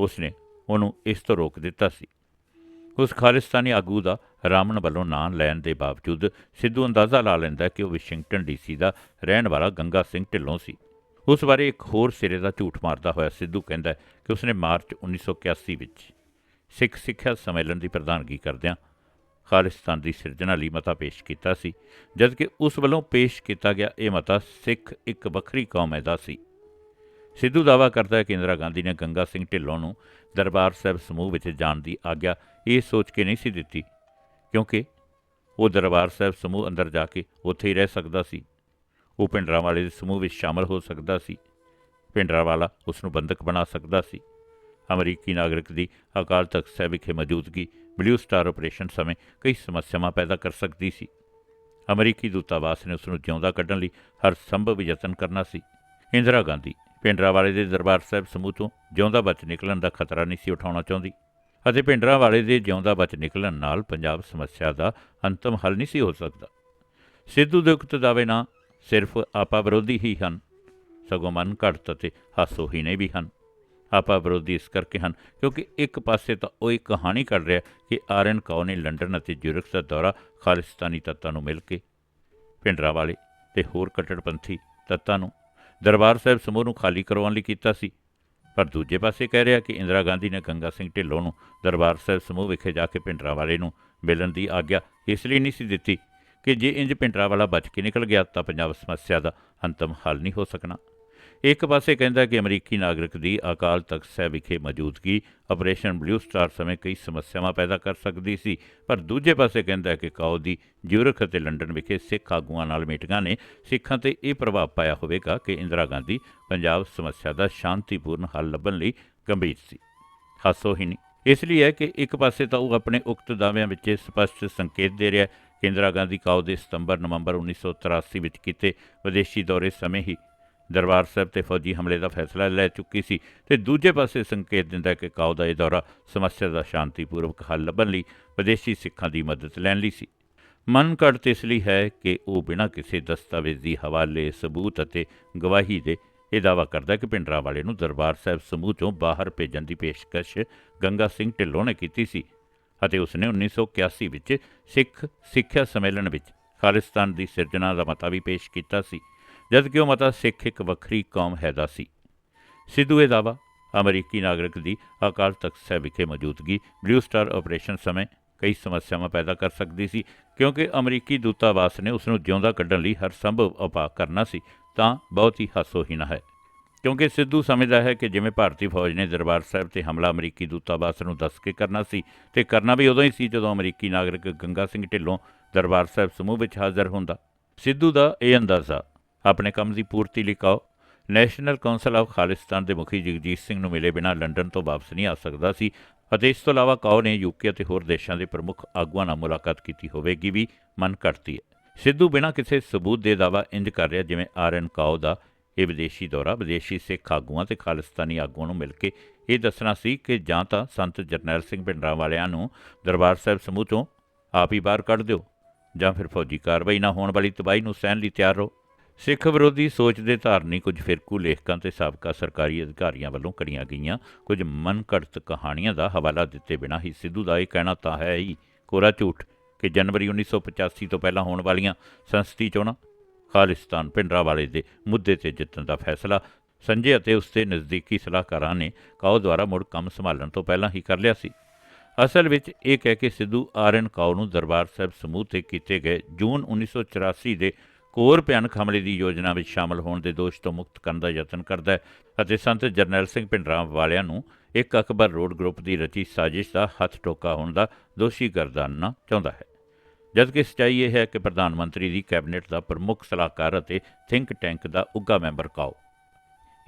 ਉਸਨੇ ਉਹਨੂੰ ਇਸ ਤੋਂ ਰੋਕ ਦਿੱਤਾ ਸੀ। ਉਸ ਖਾਲਿਸਤਾਨੀ ਆਗੂ ਦਾ ਰਾਮਨ ਵੱਲੋਂ ਨਾਂ ਲੈਣ ਦੇ ਬਾਵਜੂਦ ਸਿੱਧੂ ਅੰਦਾਜ਼ਾ ਲਾ ਲੈਂਦਾ ਕਿ ਉਹ ਵਾਸ਼ਿੰਗਟਨ ਡੀਸੀ ਦਾ ਰਹਿਣ ਵਾਲਾ ਗੰਗਾ ਸਿੰਘ ਢਿੱਲੋਂ ਸੀ। ਉਸ ਬਾਰੇ ਇੱਕ ਹੋਰ ਸਿਰੇ ਦਾ ਝੂਠ ਮਾਰਦਾ ਹੋਇਆ ਸਿੱਧੂ ਕਹਿੰਦਾ ਕਿ ਉਸਨੇ ਮਾਰਚ 1981 ਵਿੱਚ ਸਿੱਖ ਸਿੱਖਿਆ ਸੰਮੇਲਨ ਦੀ ਪ੍ਰਧਾਨਗੀ ਕਰਦਿਆਂ ਖਾਲਿਸਤਾਨ ਦੀ ਸਿਰਜਣਾ ਲਈ ਮਤਾ ਪੇਸ਼ ਕੀਤਾ ਸੀ, ਜਦਕਿ ਉਸ ਵੱਲੋਂ ਪੇਸ਼ ਕੀਤਾ ਗਿਆ ਇਹ ਮਤਾ ਸਿੱਖ ਇੱਕ ਵੱਖਰੀ ਕੌਮ ਹੈ ਦਾ ਸੀ। ਸਿੱਧੂ ਦਾਵਾ ਕਰਦਾ ਹੈ ਕਿ ਇੰਦਰਾ ਗਾਂਧੀ ਨੇ ਗੰਗਾ ਸਿੰਘ ਢਿੱਲੋਂ ਨੂੰ ਦਰਬਾਰ ਸਾਹਿਬ ਸਮੂਹ ਵਿੱਚ ਜਾਣ ਦੀ ਆਗਿਆ ਇਹ ਸੋਚ ਕੇ ਨਹੀਂ ਸੀ ਦਿੱਤੀ, ਕਿਉਂਕਿ ਉਹ ਦਰਬਾਰ ਸਾਹਿਬ ਸਮੂਹ ਅੰਦਰ ਜਾ ਕੇ ਉੱਥੇ ਹੀ ਰਹਿ ਸਕਦਾ ਸੀ। ਉਹ ਪਿੰਡਰਾਂ ਵਾਲੇ ਦੇ ਸਮੂਹ ਵਿੱਚ ਸ਼ਾਮਲ ਹੋ ਸਕਦਾ ਸੀ। ਪਿੰਡਰਾਂ ਵਾਲਾ ਉਸ ਨੂੰ ਬੰਦਕ ਬਣਾ ਸਕਦਾ ਸੀ। ਅਮਰੀਕੀ ਨਾਗਰਿਕ ਦੀ ਅਕਾਲ ਤਖਤ ਸਾਹਿਬ ਵਿਖੇ ਮੌਜੂਦਗੀ ਬਲੂ ਸਟਾਰ ਆਪਰੇਸ਼ਨ ਸਮੇਂ ਕਈ ਸਮੱਸਿਆਵਾਂ ਪੈਦਾ ਕਰ ਸਕਦੀ ਸੀ। ਅਮਰੀਕੀ ਦੂਤਾਵਾਸ ਨੇ ਉਸ ਨੂੰ ਜਿਉਂਦਾ ਕੱਢਣ ਲਈ ਹਰ ਸੰਭਵ ਯਤਨ ਕਰਨਾ ਸੀ। ਇੰਦਰਾ ਗਾਂਧੀ ਪਿੰਡਰਾਵਾਲੇ ਦੇ ਦਰਬਾਰ ਸਾਹਿਬ ਸਮੂਹ ਤੋਂ ਜਿਉਂਦਾ ਬਚ ਨਿਕਲਣ ਦਾ ਖਤਰਾ ਨਹੀਂ ਸੀ ਉਠਾਉਣਾ ਚਾਹੁੰਦੀ ਅਤੇ ਪਿੰਡਰਾਵਾਲੇ ਦੇ ਜਿਉਂਦਾ ਬਚ ਨਿਕਲਣ ਨਾਲ ਪੰਜਾਬ ਸਮੱਸਿਆ ਦਾ ਅੰਤਮ ਹੱਲ ਨਹੀਂ ਸੀ ਹੋ ਸਕਦਾ। ਸਿੱਧੂ ਦੇ ਉਕਤ ਦਾਅਵੇ ਨਾ ਸਿਰਫ ਆਪਾ ਵਿਰੋਧੀ ਹੀ ਹਨ। ਸਗੋਂ ਮਨ ਘੜਤ ਅਤੇ ਹਾਸੋਹੀਣੇ ਵੀ ਹਨ। ਆਪਾ ਵਿਰੋਧੀ ਇਸ ਕਰਕੇ ਹਨ, ਕਿਉਂਕਿ ਇੱਕ ਪਾਸੇ ਤਾਂ ਉਹ ਇੱਕ ਕਹਾਣੀ ਕਰ ਰਿਹਾ ਕਿ ਆਰਨ ਕਾਉ ਨੇ ਲੰਡਨ ਅਤੇ ਜਿਊਰਿਖ ਦਾ ਦੌਰਾ ਖਾਲਿਸਤਾਨੀ ਤੱਤਾਂ ਨੂੰ ਮਿਲ ਕੇ। ਪਿੰਡਰਾਵਾਲੇ ਤੇ ਹੋਰ ਕੱਟੜਪੰਥੀ ਤੱਤਾਂ ਨੂੰ ਦਰਬਾਰ ਸਾਹਿਬ ਸਮੂਹ ਨੂੰ ਖਾਲੀ ਕਰਵਾਉਣ ਲਈ ਕੀਤਾ ਸੀ। ਪਰ ਦੂਜੇ ਪਾਸੇ ਕਹਿ ਰਿਹਾ ਕਿ ਇੰਦਰਾ ਗਾਂਧੀ ਨੇ ਗੰਗਾ ਸਿੰਘ ਢਿੱਲੋਂ ਨੂੰ ਦਰਬਾਰ ਸਾਹਿਬ ਸਮੂਹ ਵਿਖੇ ਜਾ ਕੇ ਭਿੰਡਰਾਂਵਾਲੇ ਨੂੰ ਮਿਲਣ ਦੀ ਆਗਿਆ ਇਸ ਲਈ ਨਹੀਂ ਸੀ ਦਿੱਤੀ ਕਿ ਜੇ ਇੰਜ ਭਿੰਡਰਾਂਵਾਲਾ ਬਚ ਕੇ ਨਿਕਲ ਗਿਆ ਤਾਂ ਪੰਜਾਬ ਸਮੱਸਿਆ ਦਾ ਅੰਤਮ ਹੱਲ ਨਹੀਂ ਹੋ ਸਕਣਾ। ਇੱਕ ਪਾਸੇ ਕਹਿੰਦਾ ਕਿ ਅਮਰੀਕੀ ਨਾਗਰਿਕ ਦੀ ਅਕਾਲ ਤਖਤ ਸਾਹਿਬ ਵਿਖੇ ਮੌਜੂਦਗੀ ਆਪਰੇਸ਼ਨ ਬਲੂ ਸਟਾਰ ਸਮੇਂ ਕਈ ਸਮੱਸਿਆਵਾਂ ਪੈਦਾ ਕਰ ਸਕਦੀ ਸੀ, ਪਰ ਦੂਜੇ ਪਾਸੇ ਕਹਿੰਦਾ ਕਿ ਕਾਓ ਦੀ ਜਿਊਰਖ ਅਤੇ ਲੰਡਨ ਵਿਖੇ ਸਿੱਖ ਆਗੂਆਂ ਨਾਲ ਮੀਟਿੰਗਾਂ ਨੇ ਸਿੱਖਾਂ ਤੇ ਇਹ ਪ੍ਰਭਾਵ ਪਾਇਆ ਹੋਵੇਗਾ ਕਿ ਇੰਦਰਾ ਗਾਂਧੀ ਪੰਜਾਬ ਸਮੱਸਿਆ ਦਾ ਸ਼ਾਂਤੀਪੂਰਨ ਹੱਲ ਲੱਭਣ ਲਈ ਗੰਭੀਰ ਸੀ। ਹਾਸੋ ਹੀ ਨਹੀਂ ਇਸ ਲਈ ਹੈ ਕਿ ਇੱਕ ਪਾਸੇ ਤਾਂ ਉਹ ਆਪਣੇ ਉਕਤ ਦਾਅਵਿਆਂ ਵਿੱਚ ਇਹ ਸਪਸ਼ਟ ਸੰਕੇਤ ਦੇ ਰਿਹਾ ਹੈ ਕਿ ਇੰਦਰਾ ਗਾਂਧੀ ਕਾਓ ਦੇ ਸਤੰਬਰ ਨਵੰਬਰ 1983 ਵਿੱਚ ਕੀਤੇ ਵਿਦੇਸ਼ੀ ਦੌਰੇ ਸਮੇਂ ਹੀ ਦਰਬਾਰ ਸਾਹਿਬ ਤੇ ਫੌਜੀ ਹਮਲੇ ਦਾ ਫੈਸਲਾ ਲੈ ਚੁੱਕੀ ਸੀ ਤੇ ਦੂਜੇ ਪਾਸੇ ਸੰਕੇਤ ਦਿੰਦਾ ਹੈ ਕਿ ਕਾਓ ਦਾ ਇਹ ਦੌਰਾ ਸਮੱਸਿਆ ਦਾ ਸ਼ਾਂਤੀਪੂਰਵਕ ਹੱਲ ਲੱਭਣ ਲਈ ਵਿਦੇਸ਼ੀ ਸਿੱਖਾਂ ਦੀ ਮਦਦ ਲੈਣ ਲਈ ਸੀ। ਮਨ ਘੜਤ ਇਸ ਲਈ ਹੈ ਕਿ ਉਹ ਬਿਨਾਂ ਕਿਸੇ ਦਸਤਾਵੇਜ਼ ਦੀ ਹਵਾਲੇ, ਸਬੂਤ ਅਤੇ ਗਵਾਹੀ ਦੇ ਇਹ ਦਾਅਵਾ ਕਰਦਾ ਕਿ ਕਿ ਭਿੰਡਰਾਂਵਾਲੇ ਨੂੰ ਦਰਬਾਰ ਸਾਹਿਬ ਸਮੂਹ ਚੋਂ ਬਾਹਰ ਭੇਜਣ ਦੀ ਪੇਸ਼ਕਸ਼ ਗੰਗਾ ਸਿੰਘ ਢਿੱਲੋਂ ਨੇ ਕੀਤੀ ਸੀ ਅਤੇ ਉਸਨੇ 1981 ਵਿੱਚ ਸਿੱਖ ਸਿੱਖਿਆ ਸੰਮੇਲਨ ਵਿੱਚ ਖਾਲਿਸਤਾਨ ਦੀ ਸਿਰਜਣਾ ਦਾ ਮਤਾ ਵੀ ਪੇਸ਼ ਕੀਤਾ ਸੀ। ਜਦ ਕਿ ਉਹ ਮਤਾ ਸਿੱਖ ਇੱਕ ਵੱਖਰੀ ਕੌਮ ਹੈ ਦਾ ਸੀ। ਸਿੱਧੂ ਇਹ ਦਾਅਵਾ, ਅਮਰੀਕੀ ਨਾਗਰਿਕ ਦੀ ਅਕਾਲ ਤਖਤ ਸਾਹਿਬ ਵਿਖੇ ਮੌਜੂਦਗੀ ਬਲੂ ਸਟਾਰ ਆਪਰੇਸ਼ਨ ਸਮੇਂ ਕਈ ਸਮੱਸਿਆਵਾਂ ਪੈਦਾ ਕਰ ਸਕਦੀ ਸੀ, ਕਿਉਂਕਿ ਅਮਰੀਕੀ ਦੂਤਾਵਾਸ ਨੇ ਉਸ ਨੂੰ ਜਿਉਂਦਾ ਕੱਢਣ ਲਈ ਹਰ ਸੰਭਵ ਉਪਾਅ ਕਰਨਾ ਸੀ, ਤਾਂ ਬਹੁਤ ਹੀ ਹਾਸੋਹੀਣਾ ਹੈ। ਕਿਉਂਕਿ ਸਿੱਧੂ ਸਮਝਦਾ ਹੈ ਕਿ ਜਿਵੇਂ ਭਾਰਤੀ ਫੌਜ ਨੇ ਦਰਬਾਰ ਸਾਹਿਬ ਤੇ ਹਮਲਾ ਅਮਰੀਕੀ ਦੂਤਾਵਾਸ ਨੂੰ ਦੱਸ ਕੇ ਕਰਨਾ ਸੀ, ਤੇ ਕਰਨਾ ਵੀ ਉਦੋਂ ਹੀ ਸੀ ਜਦੋਂ ਅਮਰੀਕੀ ਨਾਗਰਿਕ ਗੰਗਾ ਸਿੰਘ ਢਿੱਲੋਂ ਦਰਬਾਰ ਸਾਹਿਬ ਸਮੂਹ ਵਿੱਚ ਹਾਜ਼ਰ ਹੁੰਦਾ। ਸਿੱਧੂ ਦਾ ਇਹ ਅੰਦਾਜ਼ਾ ਆਪਣੇ ਕੰਮ ਦੀ ਪੂਰਤੀ ਲਈ ਕਹੋ। ਨੈਸ਼ਨਲ ਕੌਂਸਲ ਆਫ ਖਾਲਿਸਤਾਨ ਦੇ ਮੁਖੀ ਜਗਜੀਤ ਸਿੰਘ ਨੂੰ ਮਿਲੇ ਬਿਨਾਂ ਲੰਡਨ ਤੋਂ ਵਾਪਸ ਨਹੀਂ ਆ ਸਕਦਾ ਸੀ ਅਤੇ ਇਸ ਤੋਂ ਇਲਾਵਾ ਕਾਓ ਨੇ ਯੂਕੇ ਅਤੇ ਹੋਰ ਦੇਸ਼ਾਂ ਦੇ ਪ੍ਰਮੁੱਖ ਆਗੂਆਂ ਨਾਲ ਮੁਲਾਕਾਤ ਕੀਤੀ ਹੋਵੇਗੀ ਵੀ ਮਨ ਕਰਤੀ ਹੈ। ਸਿੱਧੂ ਬਿਨਾਂ ਕਿਸੇ ਸਬੂਤ ਦੇ ਦਾਵਾ ਇੰਜ ਕਰ ਰਿਹਾ ਜਿਵੇਂ ਆਰ ਐਨ ਕਾਓ ਦਾ ਇਹ ਵਿਦੇਸ਼ੀ ਦੌਰਾ। ਵਿਦੇਸ਼ੀ ਸਿੱਖ ਆਗੂਆਂ ਤੇ ਖਾਲਿਸਤਾਨੀ ਆਗੂਆਂ ਨੂੰ ਮਿਲ ਕੇ ਇਹ ਦੱਸਣਾ ਸੀ ਕਿ ਜਾਂ ਤਾਂ ਸੰਤ ਜਰਨੈਲ ਸਿੰਘ ਭਿੰਡਰਾਂ ਵਾਲਿਆਂ ਨੂੰ ਦਰਬਾਰ ਸਾਹਿਬ ਸਮੂਹ ਤੋਂ ਆਪ ਹੀ ਬਾਹਰ ਕੱਢ ਦਿਓ ਜਾਂ ਫਿਰ ਫੌਜੀ ਕਾਰਵਾਈ ਨਾ ਹੋਣ ਵਾਲੀ ਤਬਾਹੀ ਨੂੰ ਸਹਿਣ ਲਈ ਤਿਆਰ ਰਹੋ। ਸਿੱਖ ਵਿਰੋਧੀ ਸੋਚ ਦੇ ਧਾਰਨੀ ਕੁਝ ਫਿਰਕੂ ਲੇਖਕਾਂ ਤੇ ਸਾਬਕਾ ਸਰਕਾਰੀ ਅਧਿਕਾਰੀਆਂ ਵੱਲੋਂ ਕੜੀਆਂ ਗਈਆਂ ਕੁਝ ਮਨ ਕਹਾਣੀਆਂ ਦਾ ਹਵਾਲਾ ਦਿੱਤੇ ਬਿਨਾਂ ਹੀ ਸਿੱਧੂ ਦਾ ਇਹ ਕਹਿਣਾ ਤਾਂ ਹੈ ਹੀ, ਕੋਰਾ ਝੂਠ, ਕਿ ਜਨਵਰੀ 1985 ਤੋਂ ਪਹਿਲਾਂ ਹੋਣ ਵਾਲੀਆਂ ਸੰਸਦੀ ਚੋਣਾਂ ਖਾਲਿਸਤਾਨ ਭਿੰਡਰਾਂਵਾਲੇ ਦੇ ਮੁੱਦੇ ਤੇ ਜਿੱਤਣ ਦਾ ਫੈਸਲਾ, ਸੰਜੇ ਅਤੇ ਉਸਦੇ ਨਜ਼ਦੀਕੀ ਸਲਾਹਕਾਰਾਂ ਨੇ ਕਾਓ ਦੁਆਰਾ ਮੁੜ ਕੰਮ ਸੰਭਾਲਣ ਤੋਂ ਪਹਿਲਾਂ ਹੀ ਕਰ ਲਿਆ ਸੀ। ਅਸਲ ਵਿੱਚ ਇਹ ਕਹਿ ਕੇ ਸਿੱਧੂ ਆਰ ਐਨ ਕਾਓ ਨੂੰ ਦਰਬਾਰ ਸਾਹਿਬ ਸਮੂਹ ਤੇ ਕੀਤੇ ਗਏ ਜੂਨ 1984 ਦੇ ਹੋਰ ਭਿਆਨਕ ਹਮਲੇ ਦੀ ਯੋਜਨਾ ਵਿੱਚ ਸ਼ਾਮਲ ਹੋਣ ਦੇ ਦੋਸ਼ ਤੋਂ ਮੁਕਤ ਕਰਨ ਦਾ ਯਤਨ ਕਰਦਾ ਹੈ ਅਤੇ ਸੰਤ ਜਰਨੈਲ ਸਿੰਘ ਭਿੰਡਰਾਂ ਵਾਲਿਆਂ ਨੂੰ ਇੱਕ ਅਕਬਰ ਰੋਡ ਗਰੁੱਪ ਦੀ ਰਚੀ ਸਾਜ਼ਿਸ਼ ਦਾ ਹੱਥ ਟੋਕਾ ਹੋਣ ਦਾ ਦੋਸ਼ੀ ਗਰਦਾਨਣਾ ਚਾਹੁੰਦਾ ਹੈ। ਜਦਕਿ ਸਚਾਈ ਇਹ ਹੈ ਕਿ ਪ੍ਰਧਾਨ ਮੰਤਰੀ ਦੀ ਕੈਬਨਿਟ ਦਾ ਪ੍ਰਮੁੱਖ ਸਲਾਹਕਾਰ ਅਤੇ ਥਿੰਕ ਟੈਂਕ ਦਾ ਉੱਘਾ ਮੈਂਬਰ ਕਾਓ।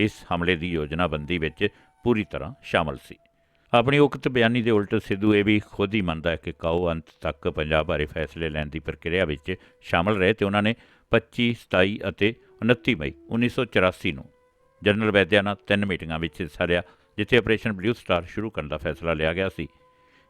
ਇਸ ਹਮਲੇ ਦੀ ਯੋਜਨਾਬੰਦੀ ਵਿੱਚ ਪੂਰੀ ਤਰ੍ਹਾਂ ਸ਼ਾਮਲ ਸੀ। ਆਪਣੀ ਉਕਤ ਬਿਆਨੀ ਦੇ ਉਲਟ ਸਿੱਧੂ ਇਹ ਵੀ ਖੁਦ ਹੀ ਮੰਨਦਾ ਹੈ ਕਿ ਕਾਓ ਅੰਤ ਤੱਕ ਪੰਜਾਬ ਬਾਰੇ ਫੈਸਲੇ ਲੈਣ ਦੀ ਪ੍ਰਕਿਰਿਆ ਵਿੱਚ ਸ਼ਾਮਲ ਰਹੇ ਤੇ ਉਹਨਾਂ ਨੇ 25 27 ਅਤੇ 29 ਮਈ 1984 ਨੂੰ ਜਨਰਲ ਵੈਦਿਆ ਨਾਲ ਤਿੰਨ ਮੀਟਿੰਗਾਂ ਵਿੱਚ ਹਿੱਸਾ ਲਿਆ, ਜਿੱਥੇ ਆਪਰੇਸ਼ਨ ਬਲੂ ਸਟਾਰ ਸ਼ੁਰੂ ਕਰਨ ਦਾ ਫੈਸਲਾ ਲਿਆ ਗਿਆ ਸੀ।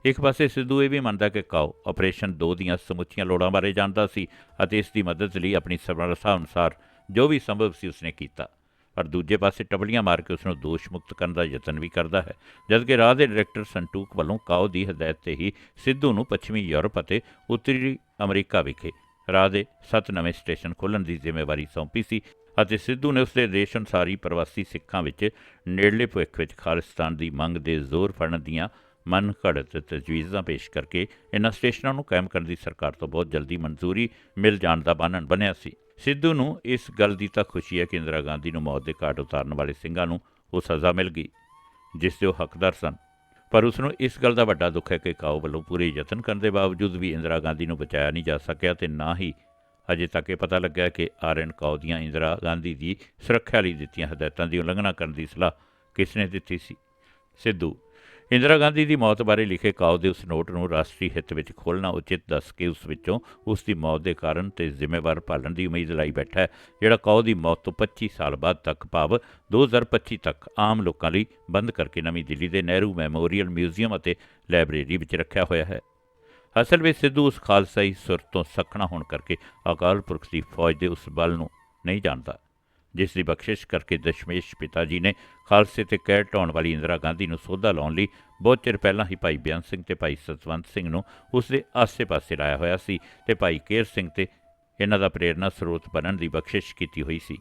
ਇੱਕ ਪਾਸੇ ਸਿੱਧੂ ਇਹ ਵੀ ਮੰਨਦਾ ਕਿ ਕਾਓ ਆਪਰੇਸ਼ਨ 2 ਦੀਆਂ ਸਮੁੱਚੀਆਂ ਲੋੜਾਂ ਬਾਰੇ ਜਾਣਦਾ ਸੀ ਅਤੇ ਇਸ ਦੀ ਮਦਦ ਲਈ ਆਪਣੀ ਸਮਰੱਥਾ ਅਨੁਸਾਰ ਜੋ ਵੀ ਸੰਭਵ ਸੀ ਉਸਨੇ ਕੀਤਾ। ਪਰ ਦੂਜੇ ਪਾਸੇ ਟਬਲੀਆਂ ਮਾਰ ਕੇ ਉਸ ਨੂੰ ਦੋਸ਼ ਮੁਕਤ ਕਰਨ ਦਾ ਯਤਨ ਵੀ ਕਰਦਾ ਹੈ, ਜਦਕਿ ਰਾਹ ਦੇ ਡਾਇਰੈਕਟਰ ਸੰਟੂਕ ਵੱਲੋਂ ਕਾਓ ਦੀ ਹਦਾਇਤ ਤੇ ਹੀ ਸਿੱਧੂ ਨੂੰ ਪੱਛਮੀ ਯੂਰਪ ਅਤੇ ਉੱਤਰੀ ਅਮਰੀਕਾ ਵਿਖੇ ਰਾਹ ਦੇ ਸੱਤ ਨਵੇਂ ਸਟੇਸ਼ਨ ਖੋਲ੍ਹਣ ਦੀ ਜ਼ਿੰਮੇਵਾਰੀ ਸੌਂਪੀ ਸੀ ਅਤੇ ਸਿੱਧੂ ਨੇ ਉਸਦੇ ਦੇਸ਼ ਅਨੁਸਾਰੀ ਪ੍ਰਵਾਸੀ ਸਿੱਖਾਂ ਵਿੱਚ ਨੇੜਲੇ ਭਵਿੱਖ ਵਿੱਚ ਖਾਲਿਸਤਾਨ ਦੀ ਮੰਗ ਦੇ ਜ਼ੋਰ ਫੜਨ ਦੀਆਂ ਮਨ ਘੜਤ ਤਜਵੀਜ਼ਾਂ ਪੇਸ਼ ਕਰਕੇ ਇਨ੍ਹਾਂ ਸਟੇਸ਼ਨਾਂ ਨੂੰ ਕਾਇਮ ਕਰਨ ਦੀ ਸਰਕਾਰ ਤੋਂ ਬਹੁਤ ਜਲਦੀ ਮਨਜ਼ੂਰੀ ਮਿਲ ਜਾਣ ਦਾ ਬਾਨਣ ਬਣਿਆ ਸੀ। ਸਿੱਧੂ ਨੂੰ ਇਸ ਗੱਲ ਦੀ ਤਾਂ ਖੁਸ਼ੀ ਹੈ ਕਿ ਇੰਦਰਾ ਗਾਂਧੀ ਨੂੰ ਮੌਤ ਦੇ ਘਾਟ ਉਤਾਰਨ ਵਾਲੇ ਸਿੰਘਾਂ ਨੂੰ ਉਹ ਸਜ਼ਾ ਮਿਲ ਗਈ, ਜਿਸ ਦੇ ਉਹ ਹੱਕਦਾਰ ਸਨ। ਪਰ ਉਸ ਨੂੰ ਇਸ ਗੱਲ ਦਾ ਵੱਡਾ ਦੁੱਖ ਹੈ ਕਿ ਕਾਓ ਵੱਲੋਂ ਪੂਰੇ ਯਤਨ ਕਰਨ ਦੇ ਬਾਵਜੂਦ ਵੀ ਇੰਦਰਾ ਗਾਂਧੀ ਨੂੰ ਬਚਾਇਆ ਨਹੀਂ ਜਾ ਸਕਿਆ ਤੇ ਨਾ ਹੀ ਅਜੇ ਤੱਕ ਇਹ ਪਤਾ ਲੱਗਾ ਕਿ ਆਰ ਐਨ ਕਾਓ ਦੀਆਂ ਇੰਦਰਾ ਗਾਂਧੀ ਦੀ ਸੁਰੱਖਿਆ ਲਈ ਦਿੱਤੀਆਂ ਹਦਾਇਤਾਂ ਦੀ ਉਲੰਘਣਾ ਕਰਨ ਦੀ ਸਲਾਹ ਕਿਸ ਨੇ ਦਿੱਤੀ ਸੀ। ਸਿੱਧੂ ਇੰਦਰਾ ਗਾਂਧੀ ਦੀ ਮੌਤ ਬਾਰੇ ਲਿਖੇ ਕਾਓ ਦੇ ਉਸ ਨੋਟ ਨੂੰ ਰਾਸ਼ਟਰੀ ਹਿੱਤ ਵਿੱਚ ਖੋਲ੍ਹਣਾ ਉਚਿਤ ਦੱਸ ਕੇ ਉਸ ਵਿੱਚੋਂ ਉਸ ਦੀ ਮੌਤ ਦੇ ਕਾਰਨ ਤੇ ਜ਼ਿੰਮੇਵਾਰ ਭਾਲਣ ਦੀ ਉਮੀਦ ਲਾਈ ਬੈਠਾ ਹੈ, ਜਿਹੜਾ ਕਾਓ ਦੀ ਮੌਤ ਤੋਂ 25 ਸਾਲ ਬਾਅਦ ਤੱਕ ਭਾਵ 2025 ਤੱਕ ਆਮ ਲੋਕਾਂ ਲਈ ਬੰਦ ਕਰਕੇ ਨਵੀਂ ਦਿੱਲੀ ਦੇ ਨਹਿਰੂ ਮੈਮੋਰੀਅਲ ਮਿਊਜ਼ੀਅਮ ਅਤੇ ਲਾਇਬ੍ਰੇਰੀ ਵਿੱਚ ਰੱਖਿਆ ਹੋਇਆ ਹੈ। ਅਸਲ ਵਿੱਚ ਸਿੱਧੂ ਉਸ ਖਾਲਸਾਈ ਸੁਰ ਤੋਂ ਸਖਣਾ ਹੋਣ ਕਰਕੇ ਅਕਾਲ ਪੁਰਖ ਦੀ ਫੌਜ ਦੇ ਉਸ ਬਲ ਨੂੰ ਨਹੀਂ ਜਾਣਦਾ। ਜਿਸ ਦੀ ਬਖਸ਼ਿਸ਼ ਕਰਕੇ ਦਸ਼ਮੇਸ਼ ਪਿਤਾ ਜੀ ਨੇ ਖਾਲਸੇ ਤੇ ਕਹਿਰ ਢਾਉਣ ਵਾਲੀ ਇੰਦਰਾ ਗਾਂਧੀ ਨੂੰ ਸੋਧਾ ਲਾਉਣ ਲਈ ਬਹੁਤ ਚਿਰ ਪਹਿਲਾਂ ਹੀ ਭਾਈ ਬਿਆਨ ਸਿੰਘ ਤੇ ਭਾਈ ਸਤਵੰਤ ਸਿੰਘ ਨੂੰ ਉਸ ਦੇ ਆਸੇ-ਪਾਸੇ ਲਾਇਆ ਹੋਇਆ ਸੀ ਤੇ ਭਾਈ ਕੇਰ ਸਿੰਘ ਤੇ ਇਹਨਾਂ ਦਾ ਪ੍ਰੇਰਣਾ ਸਰੋਤ ਬਣਨ ਦੀ ਬਖਸ਼ਿਸ਼ ਕੀਤੀ ਹੋਈ ਸੀ।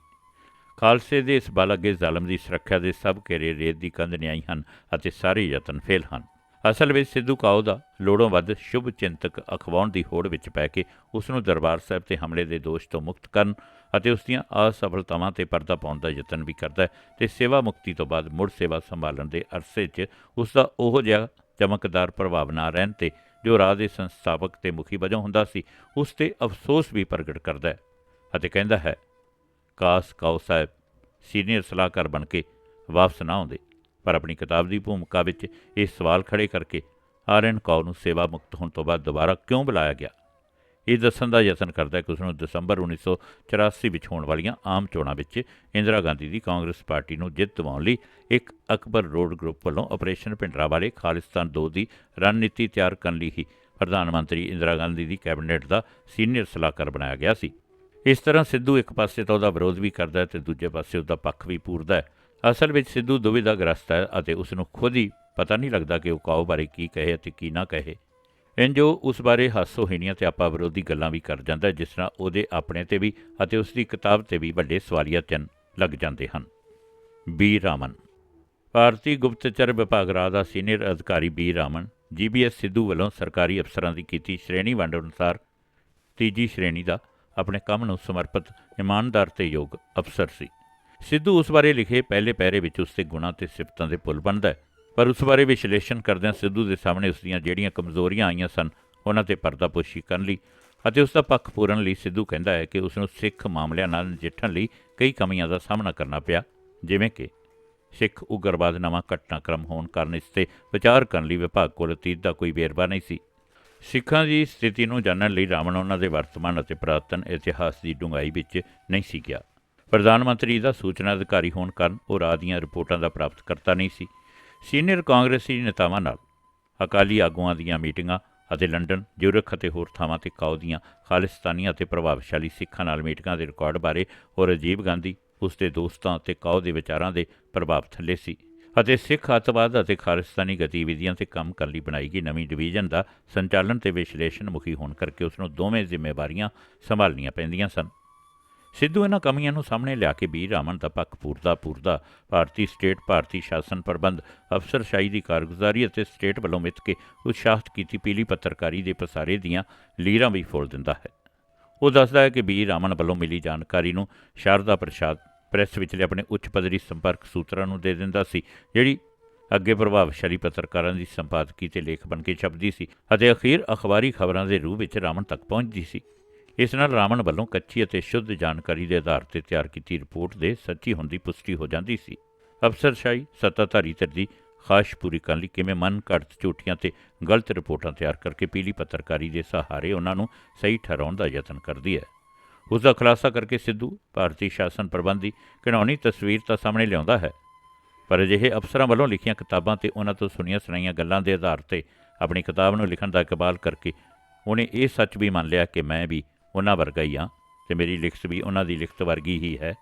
ਖਾਲਸੇ ਦੇ ਇਸ ਬਲ ਅੱਗੇ ਜ਼ਾਲਮ ਦੀ ਸੁਰੱਖਿਆ ਦੇ ਸਭ ਘੇਰੇ ਰੇਤ ਦੀ ਕੰਧ ਨਿਆਈ ਹਨ ਅਤੇ ਸਾਰੇ ਯਤਨ ਫੇਲ ਹਨ। ਅਸਲ ਵਿੱਚ ਸਿੱਧੂ ਕਾਓ ਦਾ ਲੋੜੋਂ ਵੱਧ ਸ਼ੁਭ ਚਿੰਤਕ ਅਖਵਾਉਣ ਦੀ ਹੋੜ ਵਿੱਚ ਪੈ ਕੇ ਉਸ ਨੂੰ ਦਰਬਾਰ ਸਾਹਿਬ ਤੇ ਹਮਲੇ ਦੇ ਦੋਸ਼ ਤੋਂ ਮੁਕਤ ਕਰਨ ਅਤੇ ਉਸ ਦੀਆਂ ਅਸਫਲਤਾਵਾਂ ਤੇ ਪਰਦਾ ਪਾਉਣ ਦਾ ਯਤਨ ਵੀ ਕਰਦਾ ਹੈ ਤੇ ਸੇਵਾ ਮੁਕਤੀ ਤੋਂ ਬਾਅਦ ਮੁੜ ਸੇਵਾ ਸੰਭਾਲਣ ਦੇ ਅਰਸੇ 'ਚ ਉਸ ਦਾ ਉਹੋ ਜਿਹਾ ਚਮਕਦਾਰ ਪ੍ਰਭਾਵ ਨਾ ਰਹਿਣ ਤੇ ਜੋ ਰਾਹ ਦੇ ਸੰਸਥਾਪਕ ਤੇ ਮੁਖੀ ਵਜੋਂ ਹੁੰਦਾ ਸੀ, ਉਸ ਤੇ ਅਫਸੋਸ ਵੀ ਪ੍ਰਗਟ ਕਰਦਾ ਹੈ ਅਤੇ ਕਹਿੰਦਾ ਹੈ, ਕਾਸ ਕਾਓ ਸਾਹਿਬ, ਸੀਨੀਅਰ ਸਲਾਹਕਾਰ ਬਣ ਕੇ ਵਾਪਸ ਨਾ ਆਉਂਦੇ। ਪਰ ਆਪਣੀ ਕਿਤਾਬ ਦੀ ਭੂਮਿਕਾ ਵਿੱਚ ਇਹ ਸਵਾਲ ਖੜੇ ਕਰਕੇ ਆਰ ਐਨ ਕਾਓ ਨੂੰ ਸੇਵਾ ਮੁਕਤ ਹੋਣ ਤੋਂ ਬਾਅਦ ਦੁਬਾਰਾ ਕਿਉਂ ਬੁਲਾਇਆ ਗਿਆ? ਇਹ ਦੱਸਣ ਦਾ ਯਤਨ ਕਰਦਾ ਹੈ ਕਿ ਉਸ ਨੂੰ ਦਸੰਬਰ 1984 ਵਿੱਚ ਹੋਣ ਵਾਲੀਆਂ ਆਮ ਚੋਣਾਂ ਵਿੱਚ ਇੰਦਰਾ ਗਾਂਧੀ ਦੀ ਕਾਂਗਰਸ ਪਾਰਟੀ ਨੂੰ ਜਿੱਤ ਦਿਵਾਉਣ ਲਈ ਇੱਕ ਅਕਬਰ ਰੋਡ ਗਰੁੱਪ ਵੱਲੋਂ ਆਪਰੇਸ਼ਨ ਭਿੰਡਰਾਵਾਲੇ ਖਾਲਿਸਤਾਨ 2 ਦੀ ਰਣਨੀਤੀ ਤਿਆਰ ਕਰਨ ਲਈ ਹੀ ਪ੍ਰਧਾਨ ਮੰਤਰੀ ਇੰਦਰਾ ਗਾਂਧੀ ਦੀ ਕੈਬਨਿਟ ਦਾ ਸੀਨੀਅਰ ਸਲਾਹਕਾਰ ਬਣਾਇਆ ਗਿਆ ਸੀ। ਇਸ ਤਰ੍ਹਾਂ ਸਿੱਧੂ ਇੱਕ ਪਾਸੇ ਤਾਂ ਉਹਦਾ ਵਿਰੋਧ ਵੀ ਕਰਦਾ ਹੈ ਤੇ ਦੂਜੇ ਪਾਸੇ ਉਹਦਾ ਪੱਖ ਵੀ ਪੂਰਦਾ ਹੈ। ਅਸਲ ਵਿੱਚ ਸਿੱਧੂ ਦੁਵਿਧਾਗ੍ਰਸਤ ਹੈ ਅਤੇ ਉਸ ਨੂੰ ਖੁਦ ਹੀ ਪਤਾ ਨਹੀਂ ਲੱਗਦਾ ਕਿ ਉਹ ਕਾਓ ਬਾਰੇ ਕੀ ਕਹੇ ਅਤੇ ਕੀ ਨਾ ਕਹੇ। ਇੰਜੋ ਉਸ ਬਾਰੇ ਹਾਸੋਹੀਣੀਆਂ ਤੇ ਆਪਾ ਵਿਰੋਧੀ ਗੱਲਾਂ ਵੀ ਕਰ ਜਾਂਦਾ ਜਿਸ ਤਰ੍ਹਾਂ ਉਹਦੇ ਆਪਣੇ ਤੇ ਵੀ ਅਤੇ ਉਸ ਦੀ ਕਿਤਾਬ ਤੇ ਵੀ ਵੱਡੇ ਸਵਾਲੀਆ ਚਿੰਨ੍ਹ ਲੱਗ ਜਾਂਦੇ ਹਨ। ਬੀ. ਰਾਮਨ। ਭਾਰਤੀ ਗੁਪਤਚਰ ਵਿਭਾਗ ਰਾਜ ਦਾ ਸੀਨੀਅਰ ਅਧਿਕਾਰੀ ਬੀ. ਰਾਮਨ ਜੀਬੀਐਸ ਸਿੱਧੂ ਵੱਲੋਂ ਸਰਕਾਰੀ ਅਫਸਰਾਂ ਦੀ ਕੀਤੀ ਸ਼੍ਰੇਣੀ ਵੰਡ ਅਨੁਸਾਰ ਤੀਜੀ ਸ਼੍ਰੇਣੀ ਦਾ ਆਪਣੇ ਕੰਮ ਨੂੰ ਸਮਰਪਿਤ ਇਮਾਨਦਾਰ ਤੇ ਯੋਗ ਅਫਸਰ ਸੀ। ਸਿੱਧੂ ਉਸ ਬਾਰੇ ਲਿਖੇ ਪਹਿਲੇ ਪਹਿਰੇ ਵਿੱਚ ਉਸ ਦੇ ਗੁਣਾਂ ਤੇ ਸਿਫਤਾਂ ਦੇ ਪੁੱਲ ਬਣਦਾ ਹੈ, ਪਰ ਉਸ ਬਾਰੇ ਵਿਸ਼ਲੇਸ਼ਣ ਕਰਦਿਆਂ ਸਿੱਧੂ ਦੇ ਸਾਹਮਣੇ ਉਸ ਦੀਆਂ ਜਿਹੜੀਆਂ ਕਮਜ਼ੋਰੀਆਂ ਆਈਆਂ ਸਨ, ਉਹਨਾਂ ਤੇ ਪਰਦਾਪੋਸ਼ੀ ਕਰਨ ਲਈ ਅਤੇ ਉਸ ਦਾ ਪੱਖ ਪੂਰਨ ਲਈ ਸਿੱਧੂ ਕਹਿੰਦਾ ਹੈ ਕਿ ਉਸ ਨੂੰ ਸਿੱਖ ਮਾਮਲਿਆਂ ਨਾਲ ਨਜਿੱਠਣ ਲਈ ਕਈ ਕਮੀਆਂ ਦਾ ਸਾਹਮਣਾ ਕਰਨਾ ਪਿਆ, ਜਿਵੇਂ ਕਿ ਸਿੱਖ ਉਗਰਵਾਦ ਨਵਾਂ ਘਟਨਾਕ੍ਰਮ ਹੋਣ ਕਾਰਨ ਇਸ ਤੇ ਵਿਚਾਰ ਕਰਨ ਲਈ ਵਿਭਾਗ ਕੋਲ ਅਤੀਤ ਦਾ ਕੋਈ ਵੇਰਵਾ ਨਹੀਂ ਸੀ। ਸਿੱਖਾਂ ਦੀ ਸਥਿਤੀ ਨੂੰ ਜਾਣਨ ਲਈ ਰਾਵਣ ਉਹਨਾਂ ਦੇ ਵਰਤਮਾਨ ਅਤੇ ਪੁਰਾਤਨ ਇਤਿਹਾਸ ਦੀ ਡੂੰਘਾਈ ਵਿੱਚ ਨਹੀਂ ਸੀ ਗਿਆ। ਪ੍ਰਧਾਨ ਮੰਤਰੀ ਦਾ ਸੂਚਨਾ ਅਧਿਕਾਰੀ ਹੋਣ ਕਾਰਨ ਉਹ ਰਾਹ ਦੀਆਂ ਰਿਪੋਰਟਾਂ ਦਾ ਪ੍ਰਾਪਤ ਕਰਤਾ ਨਹੀਂ ਸੀ। ਸੀਨੀਅਰ ਕਾਂਗਰਸੀ ਨੇਤਾਵਾਂ ਨਾਲ ਅਕਾਲੀ ਆਗੂਆਂ ਦੀਆਂ ਮੀਟਿੰਗਾਂ ਅਤੇ ਲੰਡਨ, ਜਿਊਰਿਖ ਅਤੇ ਹੋਰ ਥਾਵਾਂ ਤੇ ਕਾਓ ਦੀਆਂ ਖਾਲਿਸਤਾਨੀਆਂ ਅਤੇ ਪ੍ਰਭਾਵਸ਼ਾਲੀ ਸਿੱਖਾਂ ਨਾਲ ਮੀਟਿੰਗਾਂ ਦੇ ਰਿਕਾਰਡ ਬਾਰੇ ਉਹ ਰਾਜੀਵ ਗਾਂਧੀ ਉਸ ਦੇ ਦੋਸਤਾਂ ਅਤੇ ਕਾਓ ਦੇ ਵਿਚਾਰਾਂ ਦੇ ਪ੍ਰਭਾਵ ਥੱਲੇ ਸੀ ਅਤੇ ਸਿੱਖ ਅੱਤਵਾਦ ਅਤੇ ਖਾਲਿਸਤਾਨੀ ਗਤੀਵਿਧੀਆਂ ਤੇ ਕੰਮ ਕਰਨ ਲਈ ਬਣਾਈ ਗਈ ਨਵੀਂ ਡਿਵੀਜ਼ਨ ਦਾ ਸੰਚਾਲਨ ਤੇ ਵਿਸ਼ਲੇਸ਼ਣ ਮੁਖੀ ਹੋਣ ਕਰਕੇ ਉਸ ਨੂੰ ਦੋਵੇਂ ਜ਼ਿੰਮੇਵਾਰੀਆਂ ਸੰਭਾਲਣੀਆਂ ਪੈਂਦੀਆਂ ਸਨ। ਸਿੱਧੂ ਇਹਨਾਂ ਕਮੀਆਂ ਨੂੰ ਸਾਹਮਣੇ ਲਿਆ ਕੇ ਬੀ ਰਾਮਨ ਦਾ ਪੱਖ ਪੂਰਦਾ ਪੂਰਦਾ ਭਾਰਤੀ ਸਟੇਟ, ਭਾਰਤੀ ਸ਼ਾਸਨ ਪ੍ਰਬੰਧ, ਅਫਸਰਸ਼ਾਹੀ ਦੀ ਕਾਰਗੁਜ਼ਾਰੀ ਅਤੇ ਸਟੇਟ ਵੱਲੋਂ ਮਿੱਥ ਕੇ ਉਤਸ਼ਾਹਿਤ ਕੀਤੀ ਪੀਲੀ ਪੱਤਰਕਾਰੀ ਦੇ ਪਸਾਰੇ ਦੀਆਂ ਲੀਰਾਂ ਵੀ ਫੋਲ ਦਿੰਦਾ ਹੈ। ਉਹ ਦੱਸਦਾ ਹੈ ਕਿ ਬੀ ਰਾਮਨ ਵੱਲੋਂ ਮਿਲੀ ਜਾਣਕਾਰੀ ਨੂੰ ਸ਼ਾਰਦਾ ਪ੍ਰਸ਼ਾਦ ਪ੍ਰੈਸ ਵਿਚਲੇ ਆਪਣੇ ਉੱਚ ਪੱਧਰੀ ਸੰਪਰਕ ਸੂਤਰਾਂ ਨੂੰ ਦੇ ਦਿੰਦਾ ਸੀ, ਜਿਹੜੀ ਅੱਗੇ ਪ੍ਰਭਾਵਸ਼ਾਲੀ ਪੱਤਰਕਾਰਾਂ ਦੀ ਸੰਪਾਦਕੀ ਤੇ ਲੇਖ ਬਣ ਕੇ ਛਪਦੀ ਸੀ ਅਤੇ ਅਖੀਰ ਅਖਬਾਰੀ ਖਬਰਾਂ ਦੇ ਰੂਪ ਵਿੱਚ ਰਾਮਨ ਤੱਕ ਪਹੁੰਚਦੀ ਸੀ। ਇਸ ਨਾਲ ਰਾਵਣ ਵੱਲੋਂ ਕੱਚੀ ਅਤੇ ਸ਼ੁੱਧ ਜਾਣਕਾਰੀ ਦੇ ਆਧਾਰ ਤੇ ਤਿਆਰ ਕੀਤੀ ਰਿਪੋਰਟ ਦੇ ਸੱਚੀ ਹੋਣ ਦੀ ਪੁਸ਼ਟੀ ਹੋ ਜਾਂਦੀ ਸੀ। ਅਫਸਰਸ਼ਾਹੀ ਸੱਤਾਧਾਰੀ ਧਿਰ ਦੀ ਖਾਸ਼ ਪੂਰੀ ਕਰਨ ਲਈ ਕਿਵੇਂ ਮਨ ਘੜਤ ਝੂਠੀਆਂ ਤੇ ਗਲਤ ਰਿਪੋਰਟਾਂ ਤਿਆਰ ਕਰਕੇ ਪੀਲੀ ਪੱਤਰਕਾਰੀ ਦੇ ਸਹਾਰੇ ਉਹਨਾਂ ਨੂੰ ਸਹੀ ਠਹਿਰਾਉਣ ਦਾ ਯਤਨ ਕਰਦੀ ਹੈ। ਉਸ ਦਾ ਖੁਲਾਸਾ ਕਰਕੇ ਸਿੱਧੂ ਭਾਰਤੀ ਸ਼ਾਸਨ ਪ੍ਰਬੰਧੀ ਘਿਣਾਉਣੀ ਤਸਵੀਰ ਤਾਂ ਸਾਹਮਣੇ ਲਿਆਉਂਦਾ ਹੈ। ਪਰ ਅਜਿਹੇ ਅਫਸਰਾਂ ਵੱਲੋਂ ਲਿਖੀਆਂ ਕਿਤਾਬਾਂ ਤੇ ਉਹਨਾਂ ਤੋਂ ਸੁਣੀਆਂ ਸੁਣਾਈਆਂ ਗੱਲਾਂ ਦੇ ਆਧਾਰ ਤੇ ਆਪਣੀ ਕਿਤਾਬ ਨੂੰ ਲਿਖਣ ਦਾ ਇਕਬਾਲ ਕਰਕੇ ਉਹਨੇ ਇਹ ਸੱਚ ਵੀ ਮੰਨ ਲਿਆ ਕਿ ਮੈਂ ਵੀ ਉਹਨਾਂ ਵਰਗਾ ਹੀ ਹਾਂ ਤੇ ਮੇਰੀ ਲਿਖਤ ਵੀ ਉਹਨਾਂ ਦੀ ਲਿਖਤ ਵਰਗੀ ਹੀ ਹੈ।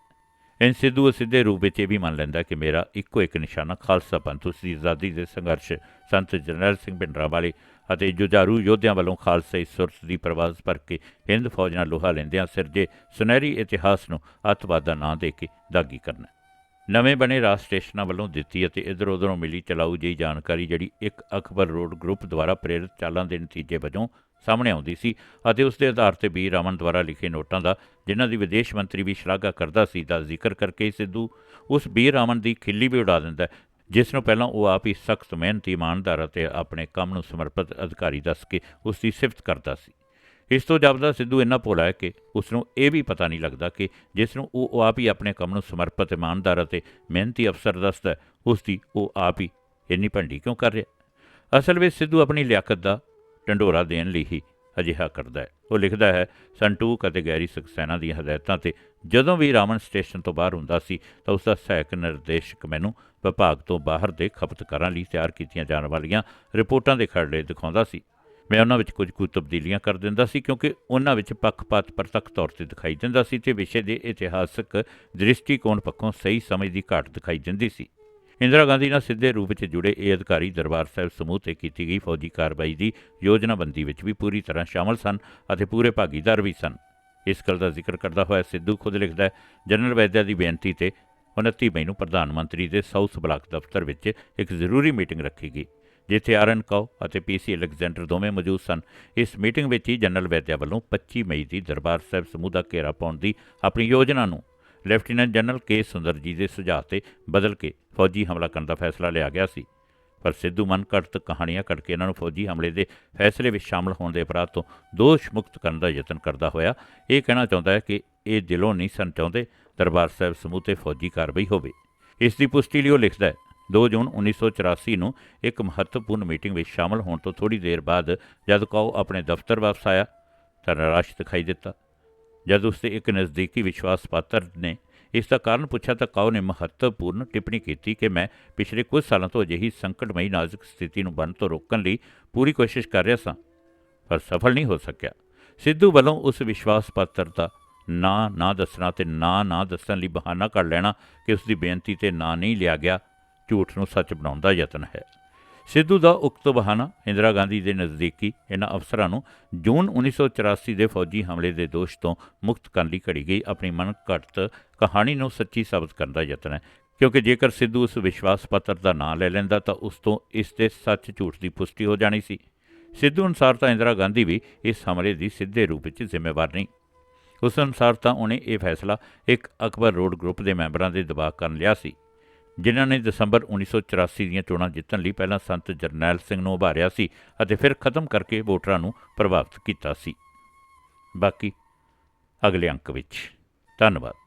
ਇਨ ਸਿੱਧੂ ਸਿੱਧੇ ਰੂਪ ਵਿੱਚ ਇਹ ਵੀ ਮੰਨ ਲੈਂਦਾ ਕਿ ਮੇਰਾ ਇੱਕੋ ਇੱਕ ਨਿਸ਼ਾਨਾ ਖਾਲਸਾ ਪੰਥ, ਉਸ ਦੀ ਆਜ਼ਾਦੀ ਦੇ ਸੰਘਰਸ਼, ਸੰਤ ਜਰਨੈਲ ਸਿੰਘ ਭਿੰਡਰਾਂ ਵਾਲੇ ਅਤੇ ਜੁਝਾਰੂ ਯੋਧਿਆਂ ਵੱਲੋਂ ਖਾਲਸਾ ਸੁਰਤ ਦੀ ਪ੍ਰਵਾਜ਼ ਭਰ ਕੇ ਹਿੰਦ ਫੌਜ ਨਾਲ ਲੋਹਾ ਲੈਂਦਿਆਂ ਸਿਰਜੇ ਸੁਨਹਿਰੀ ਇਤਿਹਾਸ ਨੂੰ ਅੱਤਵਾਦ ਦਾ ਨਾਂ ਦੇ ਕੇ ਦਾਗੀ ਕਰਨਾ। ਨਵੇਂ ਬਣੇ ਰਾਜ ਸਟੇਸ਼ਨਾਂ ਵੱਲੋਂ ਦਿੱਤੀ ਅਤੇ ਇਧਰ ਉਧਰੋਂ ਮਿਲੀ ਚਲਾਊ ਜਿਹੀ ਜਾਣਕਾਰੀ ਜਿਹੜੀ ਇੱਕ ਅਕਬਰ ਰੋਡ ਗਰੁੱਪ ਦੁਆਰਾ ਪ੍ਰੇਰਿਤ ਚਾਲਾਂ ਦੇ ਨਤੀਜੇ ਵਜੋਂ ਸਾਹਮਣੇ ਆਉਂਦੀ ਸੀ ਅਤੇ ਉਸ ਦੇ ਆਧਾਰ ਤੇ ਬੀਰ ਰਾਮਨ ਦੁਆਰਾ ਲਿਖੇ ਨੋਟਾਂ ਦਾ, ਜਿਨ੍ਹਾਂ ਦੀ ਵਿਦੇਸ਼ ਮੰਤਰੀ ਵੀ ਸ਼ਲਾਘਾ ਕਰਦਾ ਸੀ, ਦਾ ਜ਼ਿਕਰ ਕਰਕੇ ਸਿੱਧੂ ਉਸ ਬੀਰ ਰਾਮਨ ਦੀ ਖਿੱਲੀ ਵੀ ਉਡਾ ਦਿੰਦਾ ਜਿਸ ਨੂੰ ਪਹਿਲਾਂ ਉਹ ਆਪ ਹੀ ਸਖਤ ਮਿਹਨਤੀ ਇਮਾਨਦਾਰ ਅਤੇ ਆਪਣੇ ਕੰਮ ਨੂੰ ਸਮਰਪਿਤ ਅਧਿਕਾਰੀ ਦੱਸ ਕੇ ਉਸ ਦੀ ਸਿਫਤ ਕਰਦਾ ਸੀ। ਇਸ ਤੋਂ ਜਾਪਦਾ ਸਿੱਧੂ ਇੰਨਾ ਭੋਲਾ ਹੈ ਕਿ ਉਸ ਨੂੰ ਇਹ ਵੀ ਪਤਾ ਨਹੀਂ ਲੱਗਦਾ ਕਿ ਜਿਸ ਨੂੰ ਉਹ ਆਪ ਹੀ ਆਪਣੇ ਕੰਮ ਨੂੰ ਸਮਰਪਿਤ ਇਮਾਨਦਾਰ ਅਤੇ ਮਿਹਨਤੀ ਅਫਸਰ ਦੱਸਦਾ ਉਸ ਦੀ ਉਹ ਆਪ ਹੀ ਇੰਨੀ ਭੰਡੀ ਕਿਉਂ ਕਰ ਰਿਹਾ ਅਸਲ ਵਿੱਚ ਸਿੱਧੂ ਆਪਣੀ ਲਿਆਕਤ ਦਾ ਢੰਡੋਰਾ ਦੇਣ ਲਈ ਹੀ ਅਜਿਹਾ ਕਰਦਾ ਹੈ। ਉਹ ਲਿਖਦਾ ਹੈ, ਸੰਟੂਕ ਅਤੇ ਗੈਰੀ ਸਕਸੈਨਾ ਦੀਆਂ ਹਦਾਇਤਾਂ ਤੇ ਜਦੋਂ ਵੀ ਰਾਮਨ ਸਟੇਸ਼ਨ ਤੋਂ ਬਾਹਰ ਹੁੰਦਾ ਸੀ ਤਾਂ ਉਸ ਦਾ ਸਹਾਇਕ ਨਿਰਦੇਸ਼ਕ ਮੈਨੂੰ ਵਿਭਾਗ ਤੋਂ ਬਾਹਰ ਦੇ ਖਪਤਕਾਰਾਂ ਲਈ ਤਿਆਰ ਕੀਤੀਆਂ ਜਾਣ ਵਾਲੀਆਂ ਰਿਪੋਰਟਾਂ ਦੇ ਖਰੜੇ ਦਿਖਾਉਂਦਾ ਸੀ। ਮੈਂ ਉਹਨਾਂ ਵਿੱਚ ਕੁਝ ਕੁ ਤਬਦੀਲੀਆਂ ਕਰ ਦਿੰਦਾ ਸੀ ਕਿਉਂਕਿ ਉਹਨਾਂ ਵਿੱਚ ਪੱਖਪਾਤ ਪ੍ਰਤੱਖ ਤੌਰ ਤੇ ਦਿਖਾਈ ਦਿੰਦਾ ਸੀ ਤੇ ਵਿਸ਼ੇ ਦੇ ਇਤਿਹਾਸਕ ਦ੍ਰਿਸ਼ਟੀਕੋਣ ਪੱਖੋਂ ਸਹੀ ਸਮਝ ਦੀ ਘਾਟ ਦਿਖਾਈ ਦਿੰਦੀ ਸੀ। ਇੰਦਰਾ ਗਾਂਧੀ ਨਾਲ ਸਿੱਧੇ ਰੂਪ ਵਿੱਚ ਜੁੜੇ ਇਹ ਅਧਿਕਾਰੀ ਦਰਬਾਰ ਸਾਹਿਬ ਸਮੂਹ ਤੇ ਕੀਤੀ ਗਈ ਫੌਜੀ ਕਾਰਵਾਈ ਦੀ ਯੋਜਨਾਬੰਦੀ ਵਿੱਚ ਵੀ ਪੂਰੀ ਤਰ੍ਹਾਂ ਸ਼ਾਮਲ ਸਨ ਅਤੇ ਪੂਰੇ ਭਾਗੀਦਾਰ ਵੀ ਸਨ। ਇਸ ਗੱਲ ਦਾ ਜ਼ਿਕਰ ਕਰਦਾ ਹੋਇਆ ਸਿੱਧੂ ਖੁਦ ਲਿਖਦਾ ਹੈ, ਜਨਰਲ ਵੈਦਿਆ ਦੀ ਬੇਨਤੀ ਤੇ 29 ਮਈ ਨੂੰ ਪ੍ਰਧਾਨ ਮੰਤਰੀ ਦੇ ਸਾਊਥ ਬਲਾਕ ਦਫ਼ਤਰ ਵਿੱਚ ਇੱਕ ਜ਼ਰੂਰੀ ਮੀਟਿੰਗ ਰੱਖੀ ਗਈ, ਜਿੱਥੇ ਆਰਨ ਕਾਓ ਅਤੇ ਪੀਸੀ ਅਲੈਗਜ਼ੈਂਡਰ ਦੋਵੇਂ ਮੌਜੂਦ ਸਨ। ਇਸ ਮੀਟਿੰਗ ਵਿੱਚ ਹੀ ਜਨਰਲ ਵੈਦਿਆ ਵੱਲੋਂ 25 ਮਈ ਦੀ ਦਰਬਾਰ ਸਾਹਿਬ ਸਮੂਹ ਦਾ ਘੇਰਾ ਪਾਉਣ ਦੀ ਆਪਣੀ ਯੋਜਨਾ ਨੂੰ ਲੈਫਟੀਨੈਂਟ ਜਨਰਲ ਕੇ ਸੁੰਦਰ ਜੀ ਦੇ ਸੁਝਾਅ ਤੇ ਬਦਲ ਕੇ ਫੌਜੀ ਹਮਲਾ ਕਰਨ ਦਾ ਫੈਸਲਾ ਲਿਆ ਗਿਆ ਸੀ। ਪਰ ਸਿੱਧੂ ਮਨ ਘੜਤ ਕਹਾਣੀਆਂ ਕੱਢ ਕੇ ਇਹਨਾਂ ਨੂੰ ਫੌਜੀ ਹਮਲੇ ਦੇ ਫੈਸਲੇ ਵਿੱਚ ਸ਼ਾਮਲ ਹੋਣ ਦੇ ਅਪਰਾਧ ਤੋਂ ਦੋਸ਼ ਮੁਕਤ ਕਰਨ ਦਾ ਯਤਨ ਕਰਦਾ ਹੋਇਆ, ਇਹ ਕਹਿਣਾ ਚਾਹੁੰਦਾ ਹੈ ਕਿ ਇਹ ਦਿਲੋਂ ਨਹੀਂ ਸਨ ਚਾਹੁੰਦੇ, ਦਰਬਾਰ ਸਾਹਿਬ ਸਮੂਹ ਤੇ ਫੌਜੀ ਕਾਰਵਾਈ ਹੋਵੇ। ਇਸ ਦੀ ਪੁਸ਼ਟੀ ਲਈ ਉਹ ਲਿਖਦਾ ਹੈ 2 ਜੂਨ 1984 ਨੂੰ ਇੱਕ ਮਹੱਤਵਪੂਰਨ ਮੀਟਿੰਗ ਵਿੱਚ ਸ਼ਾਮਲ ਹੋਣ ਤੋਂ ਥੋੜੀ ਦੇਰ ਬਾਅਦ ਜਦ ਕਾਓ ਆਪਣੇ ਦਫ਼ਤਰ ਵਾਪਸ ਆਇਆ ਤਾਂ ਨਿਰਾਸ਼ ਦਿਖਾਈ ਦਿੱਤਾ। ਜਦ ਉਸਦੇ ਇੱਕ ਨਜ਼ਦੀਕੀ ਵਿਸ਼ਵਾਸ ਪਾਤਰ ਨੇ ਇਸ ਦਾ ਕਾਰਨ ਪੁੱਛਿਆ ਤਾਂ ਕਾਓ ਨੇ ਮਹੱਤਵਪੂਰਨ ਟਿੱਪਣੀ ਕੀਤੀ ਕਿ ਮੈਂ ਪਿਛਲੇ ਕੁਝ ਸਾਲਾਂ ਤੋਂ ਅਜਿਹੀ ਸੰਕਟਮਈ ਨਾਜ਼ੁਕ ਸਥਿਤੀ ਨੂੰ ਬਣਨ ਤੋਂ ਰੋਕਣ ਲਈ ਪੂਰੀ ਕੋਸ਼ਿਸ਼ ਕਰ ਰਿਹਾ ਸਾਂ, ਪਰ ਸਫਲ ਨਹੀਂ ਹੋ ਸਕਿਆ। ਸਿੱਧੂ ਵੱਲੋਂ ਉਸ ਵਿਸ਼ਵਾਸ ਪਾਤਰ ਦਾ ਨਾਂ ਨਾ ਦੱਸਣਾ ਤੇ ਨਾਂ ਨਾ ਦੱਸਣ ਲਈ ਬਹਾਨਾ ਕਰ ਲੈਣਾ ਕਿ ਉਸ ਦੀ ਬੇਨਤੀ ਤੇ ਨਾਂ ਨਹੀਂ ਲਿਆ ਗਿਆ, ਝੂਠ ਨੂੰ ਸੱਚ ਬਣਾਉਣ ਦਾ ਯਤਨ ਹੈ। ਸਿੱਧੂ ਦਾ ਉਕਤ ਬਹਾਨਾ ਇੰਦਰਾ ਗਾਂਧੀ ਦੇ ਨਜ਼ਦੀਕੀ ਇਹਨਾਂ ਅਫਸਰਾਂ ਨੂੰ ਜੂਨ 1984 ਦੇ ਫੌਜੀ ਹਮਲੇ ਦੇ ਦੋਸ਼ ਤੋਂ ਮੁਕਤ ਕਰਨ ਲਈ ਘੜੀ ਗਈ ਆਪਣੀ ਮਨਘੜਤ ਕਹਾਣੀ ਨੂੰ ਸੱਚੀ ਸਾਬਤ ਕਰਨ ਦਾ ਯਤਨ ਹੈ। ਕਿਉਂਕਿ ਜੇਕਰ ਸਿੱਧੂ ਉਸ ਵਿਸ਼ਵਾਸ ਪੱਤਰ ਦਾ ਨਾਂ ਲੈ ਲੈਂਦਾ ਤਾਂ ਉਸ ਤੋਂ ਇਸ ਦੇ ਸੱਚ ਝੂਠ ਦੀ ਪੁਸ਼ਟੀ ਹੋ ਜਾਣੀ ਸੀ। ਸਿੱਧੂ ਅਨੁਸਾਰ ਤਾਂ ਇੰਦਰਾ ਗਾਂਧੀ ਵੀ ਇਸ ਹਮਲੇ ਦੀ ਸਿੱਧੇ ਰੂਪ ਵਿੱਚ ਜ਼ਿੰਮੇਵਾਰ ਨਹੀਂ। ਉਸ ਅਨੁਸਾਰ ਤਾਂ ਉਹਨੇ ਇਹ ਫੈਸਲਾ ਇੱਕ ਅਕਬਰ ਰੋਡ ਗਰੁੱਪ ਦੇ ਮੈਂਬਰਾਂ ਦੇ ਦਬਾਅ ਕਰਨ ਲਿਆ ਸੀ। ਜਿਨ੍ਹਾਂ ਨੇ ਦਸੰਬਰ 1984 ਦੀਆਂ ਚੋਣਾਂ ਜਿੱਤਣ ਲਈ ਪਹਿਲਾਂ ਸੰਤ ਜਰਨੈਲ ਸਿੰਘ ਨੂੰ ਉਭਾਰਿਆ ਸੀ ਅਤੇ ਫਿਰ ਖਤਮ ਕਰਕੇ ਵੋਟਰਾਂ ਨੂੰ ਪ੍ਰਭਾਵਿਤ ਕੀਤਾ ਸੀ। ਬਾਕੀ ਅਗਲੇ ਅੰਕ ਵਿੱਚ। ਧੰਨਵਾਦ।